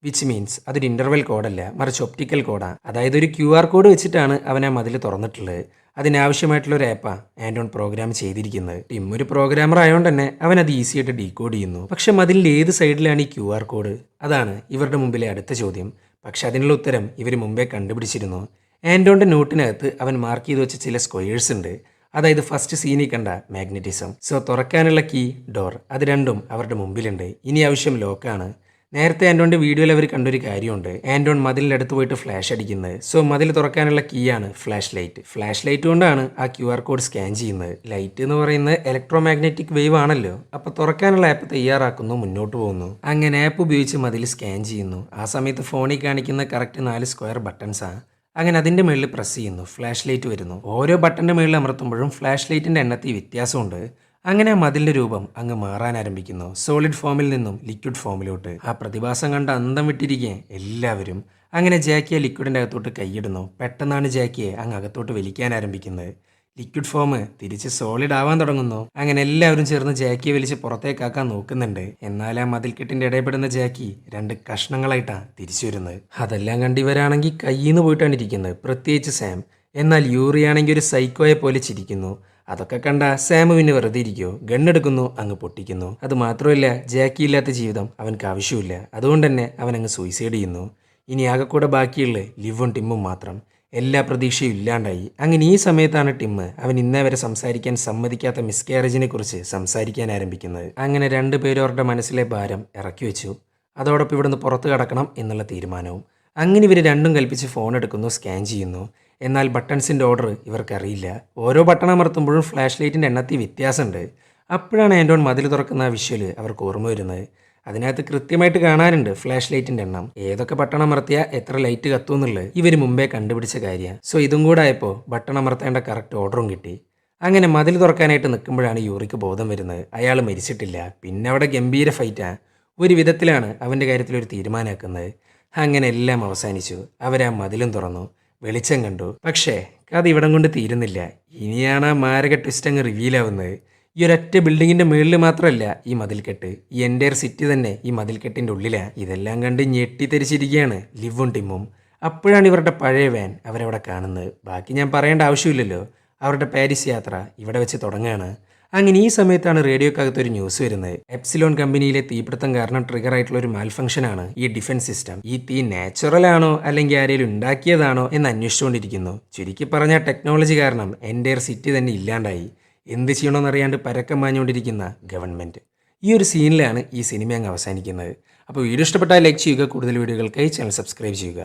വിച്ച് മീൻസ് അതൊരു ഇന്റർവെൽ കോഡല്ല മറിച്ച് ഒപ്റ്റിക്കൽ കോഡാണ് അതായത് ഒരു ക്യു ആർ കോഡ് വെച്ചിട്ടാണ് അവൻ ആ മതിൽ തുറന്നിട്ടുള്ളത്. അതിനാവശ്യമായിട്ടുള്ള ഒരു ആപ്പാണ് ആൻഡോൺ പ്രോഗ്രാം ചെയ്തിരിക്കുന്നത്. ടിം ഒരു പ്രോഗ്രാമർ ആയതുകൊണ്ട് തന്നെ അവൻ അത് ഈസി ആയിട്ട് ഡീകോഡ് ചെയ്യുന്നു. പക്ഷെ മതിലിന്റെ ഏത് സൈഡിലാണ് ഈ ക്യു ആർ കോഡ് അതാണ് ഇവരുടെ മുമ്പിലെ അടുത്ത ചോദ്യം. പക്ഷെ അതിനുള്ള ഉത്തരം ഇവർ മുമ്പേ കണ്ടുപിടിച്ചിരുന്നു. ആൻഡോണിന്റെ നോട്ടിനകത്ത് അവൻ മാർക്ക് ചെയ്ത് വെച്ച ചില സ്ക്വയേഴ്സ് ഉണ്ട്. അതായത് ഫസ്റ്റ് സീനിൽ കണ്ട മാഗ്നറ്റിസം സോ തുറക്കാനുള്ള കീ ഡോർ അത് രണ്ടും അവരുടെ മുമ്പിലുണ്ട്. ഇനി ആവശ്യം ലോക്കാണ് നേരത്തെ ആൻഡോണിന്റെ വീഡിയോയിൽ അവർ കണ്ടൊരു കാര്യമുണ്ട്. ആൻഡോൺ മതിലിന്റെ അടുത്ത് പോയിട്ട് ഫ്ലാഷ് അടിക്കുന്നത്. സോ മതിൽ തുറക്കാനുള്ള കീ ആണ് ഫ്ലാഷ് ലൈറ്റ് ഫ്ലാഷ് ലൈറ്റ് കൊണ്ടാണ് ആ ക്യു ആർ കോഡ് സ്കാൻ ചെയ്യുന്നത്. ലൈറ്റ് എന്ന് പറയുന്നത് ഇലക്ട്രോ മാഗ്നറ്റിക് വേവ് ആണല്ലോ. അപ്പോൾ തുറക്കാനുള്ള ആപ്പ് തയ്യാറാക്കുന്നു മുന്നോട്ട് പോകുന്നു. അങ്ങനെ ആപ്പ് ഉപയോഗിച്ച് മതിൽ സ്കാൻ ചെയ്യുന്നു. ആ സമയത്ത് ഫോണിൽ കാണിക്കുന്ന കറക്റ്റ് നാല് സ്ക്വയർ ബട്ടൺസാണ് അങ്ങനെ അതിന്റെ മുകളിൽ പ്രസ് ചെയ്യുന്നു. ഫ്ലാഷ് ലൈറ്റ് വരുന്നു. ഓരോ ബട്ടന്റെ മുകളിൽ അമർത്തുമ്പോഴും ഫ്ലാഷ് ലൈറ്റിന്റെ എണ്ണത്തിൽ വ്യത്യാസമുണ്ട്. അങ്ങനെ മതിലിന്റെ രൂപം അങ്ങ് മാറാൻ ആരംഭിക്കുന്നു. സോളിഡ് ഫോമിൽ നിന്നും ലിക്വിഡ് ഫോമിലോട്ട് ആ പ്രതിഭാസം കണ്ട് അന്തം വിട്ടിരിക്കെ എല്ലാവരും. അങ്ങനെ ജാക്കിയെ ലിക്വിഡിന്റെ അകത്തോട്ട് കൈയിടുന്നു. പെട്ടെന്നാണ് ജാക്കിയെ അങ്ങ് അകത്തോട്ട് വലിക്കാൻ ആരംഭിക്കുന്നത്. ലിക്വിഡ് ഫോം തിരിച്ച് സോളിഡ് ആവാൻ തുടങ്ങുന്നു. അങ്ങനെ എല്ലാവരും ചേർന്ന് ജാക്കിയെ വലിച്ച് പുറത്തേക്കാക്കാൻ നോക്കുന്നുണ്ട്. എന്നാൽ ആ മതിൽക്കെട്ടിന്റെ ഇടയപ്പെടുന്ന ജാക്കി രണ്ട് കഷ്ണങ്ങളായിട്ടാണ് തിരിച്ചു വരുന്നത്. അതെല്ലാം കണ്ടിവരാണെങ്കിൽ കയ്യിൽ പോയിട്ടാണ് ഇരിക്കുന്നത് പ്രത്യേകിച്ച് സാം. എന്നാൽ യൂറിയാണെങ്കിൽ ഒരു സൈക്കോയെ പോലെ ചിരിക്കുന്നു. അതൊക്കെ കണ്ട സാം പിന്നെ വെറുതെ ഇരിക്കോ ഗണ്ണെടുക്കുന്നു അങ്ങ് പൊട്ടിക്കുന്നു. അത് മാത്രമല്ല ജാക്കി ഇല്ലാത്ത ജീവിതം അവൻക്ക് ആവശ്യമില്ല. അതുകൊണ്ട് തന്നെ അവൻ അങ്ങ് സൂയിസൈഡ് ചെയ്യുന്നു. ഇനി ആകെക്കൂടെ ബാക്കിയുള്ള ലിവും ടിമ്മും മാത്രം. എല്ലാ പ്രതീക്ഷയും ഇല്ലാണ്ടായി. അങ്ങനെ ഈ സമയത്താണ് ടിം അവൻ ഇന്നേ വരെ സംസാരിക്കാൻ സമ്മതിക്കാത്ത മിസ്കാരേജിനെ കുറിച്ച് സംസാരിക്കാൻ ആരംഭിക്കുന്നത്. അങ്ങനെ രണ്ടുപേരും അവരുടെ മനസ്സിലെ ഭാരം ഇറക്കി വെച്ചു. അതോടൊപ്പം ഇവിടുന്ന് പുറത്തു കടക്കണം എന്നുള്ള തീരുമാനവും. അങ്ങനെ ഇവർ രണ്ടും കൽപ്പിച്ച് ഫോൺ എടുക്കുന്നു സ്കാൻ ചെയ്യുന്നു. എന്നാൽ ബട്ടൺസിന്റെ ഓർഡർ ഇവർക്കറിയില്ല ഓരോ ബട്ടൺ അമർത്തുമ്പോഴും ഫ്ലാഷ് ലൈറ്റിന്റെ എണ്ണത്തിൽ വ്യത്യാസമുണ്ട്. അപ്പോഴാണ് ആൻഡോൺ മതിൽ തുറക്കുന്ന ആ വിഷ്വൽ അവർക്ക് ഓർമ്മ വരുന്നത്. അതിനകത്ത് കൃത്യമായിട്ട് കാണാനുണ്ട് ഫ്ലാഷ് ലൈറ്റിന്റെ എണ്ണം. ഏതൊക്കെ ബട്ടൺ അമർത്തിയാൽ എത്ര ലൈറ്റ് കത്തുമെന്നുള്ളത് ഇവർ മുമ്പേ കണ്ടുപിടിച്ച കാര്യമാണ് സോ ഇതും കൂടെ ആയപ്പോൾ ബട്ടൺ അമർത്തേണ്ട കറക്റ്റ് ഓർഡറും കിട്ടി. അങ്ങനെ മതിൽ തുറക്കാനായിട്ട് നിൽക്കുമ്പോഴാണ് യൂറിക്ക് ബോധം വരുന്നത്. അയാൾ മരിച്ചിട്ടില്ല. പിന്നെ അവിടെ ഗംഭീര ഫൈറ്റാ ഒരു വിധത്തിലാണ് അവന്റെ കാര്യത്തിൽ ഒരു തീരുമാനമാക്കുന്നത്. അങ്ങനെ എല്ലാം അവസാനിച്ചു. അവരാ മതിലും തുറന്നു. വെളിച്ചം കണ്ടു. പക്ഷേ കഥ ഇവിടം കൊണ്ട് തീരുന്നില്ല. ഇനിയാണ് ആ മാരക ട്വിസ്റ്റ് അങ്ങ് റിവീലാവുന്നത് ഈ ഒരൊറ്റ ബിൽഡിങ്ങിന്റെ മുകളിൽ മാത്രമല്ല ഈ മതിൽക്കെട്ട്. ഈ എന്റെ സിറ്റി തന്നെ ഈ മതിൽക്കെട്ടിന്റെ ഉള്ളിലാണ് ഇതെല്ലാം കണ്ട് ഞെട്ടിത്തെരിച്ചിരിക്കുകയാണ് ലിവും ടിമ്മും. അപ്പോഴാണ് ഇവരുടെ പഴയ വാൻ അവരവിടെ കാണുന്നത്. ബാക്കി ഞാൻ പറയേണ്ട ആവശ്യമില്ലല്ലോ. അവരുടെ പാരീസ് യാത്ര ഇവിടെ വെച്ച് തുടങ്ങുകയാണ് അങ്ങനെ ഈ സമയത്താണ് റേഡിയോക്കകത്ത് ഒരു ന്യൂസ് വരുന്നത്. എപ്സിലോൺ കമ്പനിയിലെ തീപിടുത്തം കാരണം ട്രിഗർ ആയിട്ടുള്ള ഒരു മാൽഫങ്ഷൻ ആണ് ഈ ഡിഫൻസ് സിസ്റ്റം ഈ തീ നാച്ചുറൽ ആണോ അല്ലെങ്കിൽ ആരെങ്കിലും ഉണ്ടാക്കിയതാണോ എന്ന് അന്വേഷിച്ചുകൊണ്ടിരിക്കുന്നു. ചുരുക്കി പറഞ്ഞ ടെക്നോളജി കാരണം എന്റെ സിറ്റി തന്നെ ഇല്ലാണ്ടായി. എന്ത് ചെയ്യണമെന്നറിയാണ്ട് പരക്കം മാഞ്ഞുകൊണ്ടിരിക്കുന്ന ഗവൺമെന്റ്. ഈ ഒരു സീനിലാണ് ഈ സിനിമ അങ്ങ് അവസാനിക്കുന്നത്. അപ്പോൾ വീഡിയോ ഇഷ്ടപ്പെട്ടാൽ ലൈക്ക് ചെയ്യുക കൂടുതൽ വീഡിയോകൾക്കായി ചാനൽ സബ്സ്ക്രൈബ് ചെയ്യുക.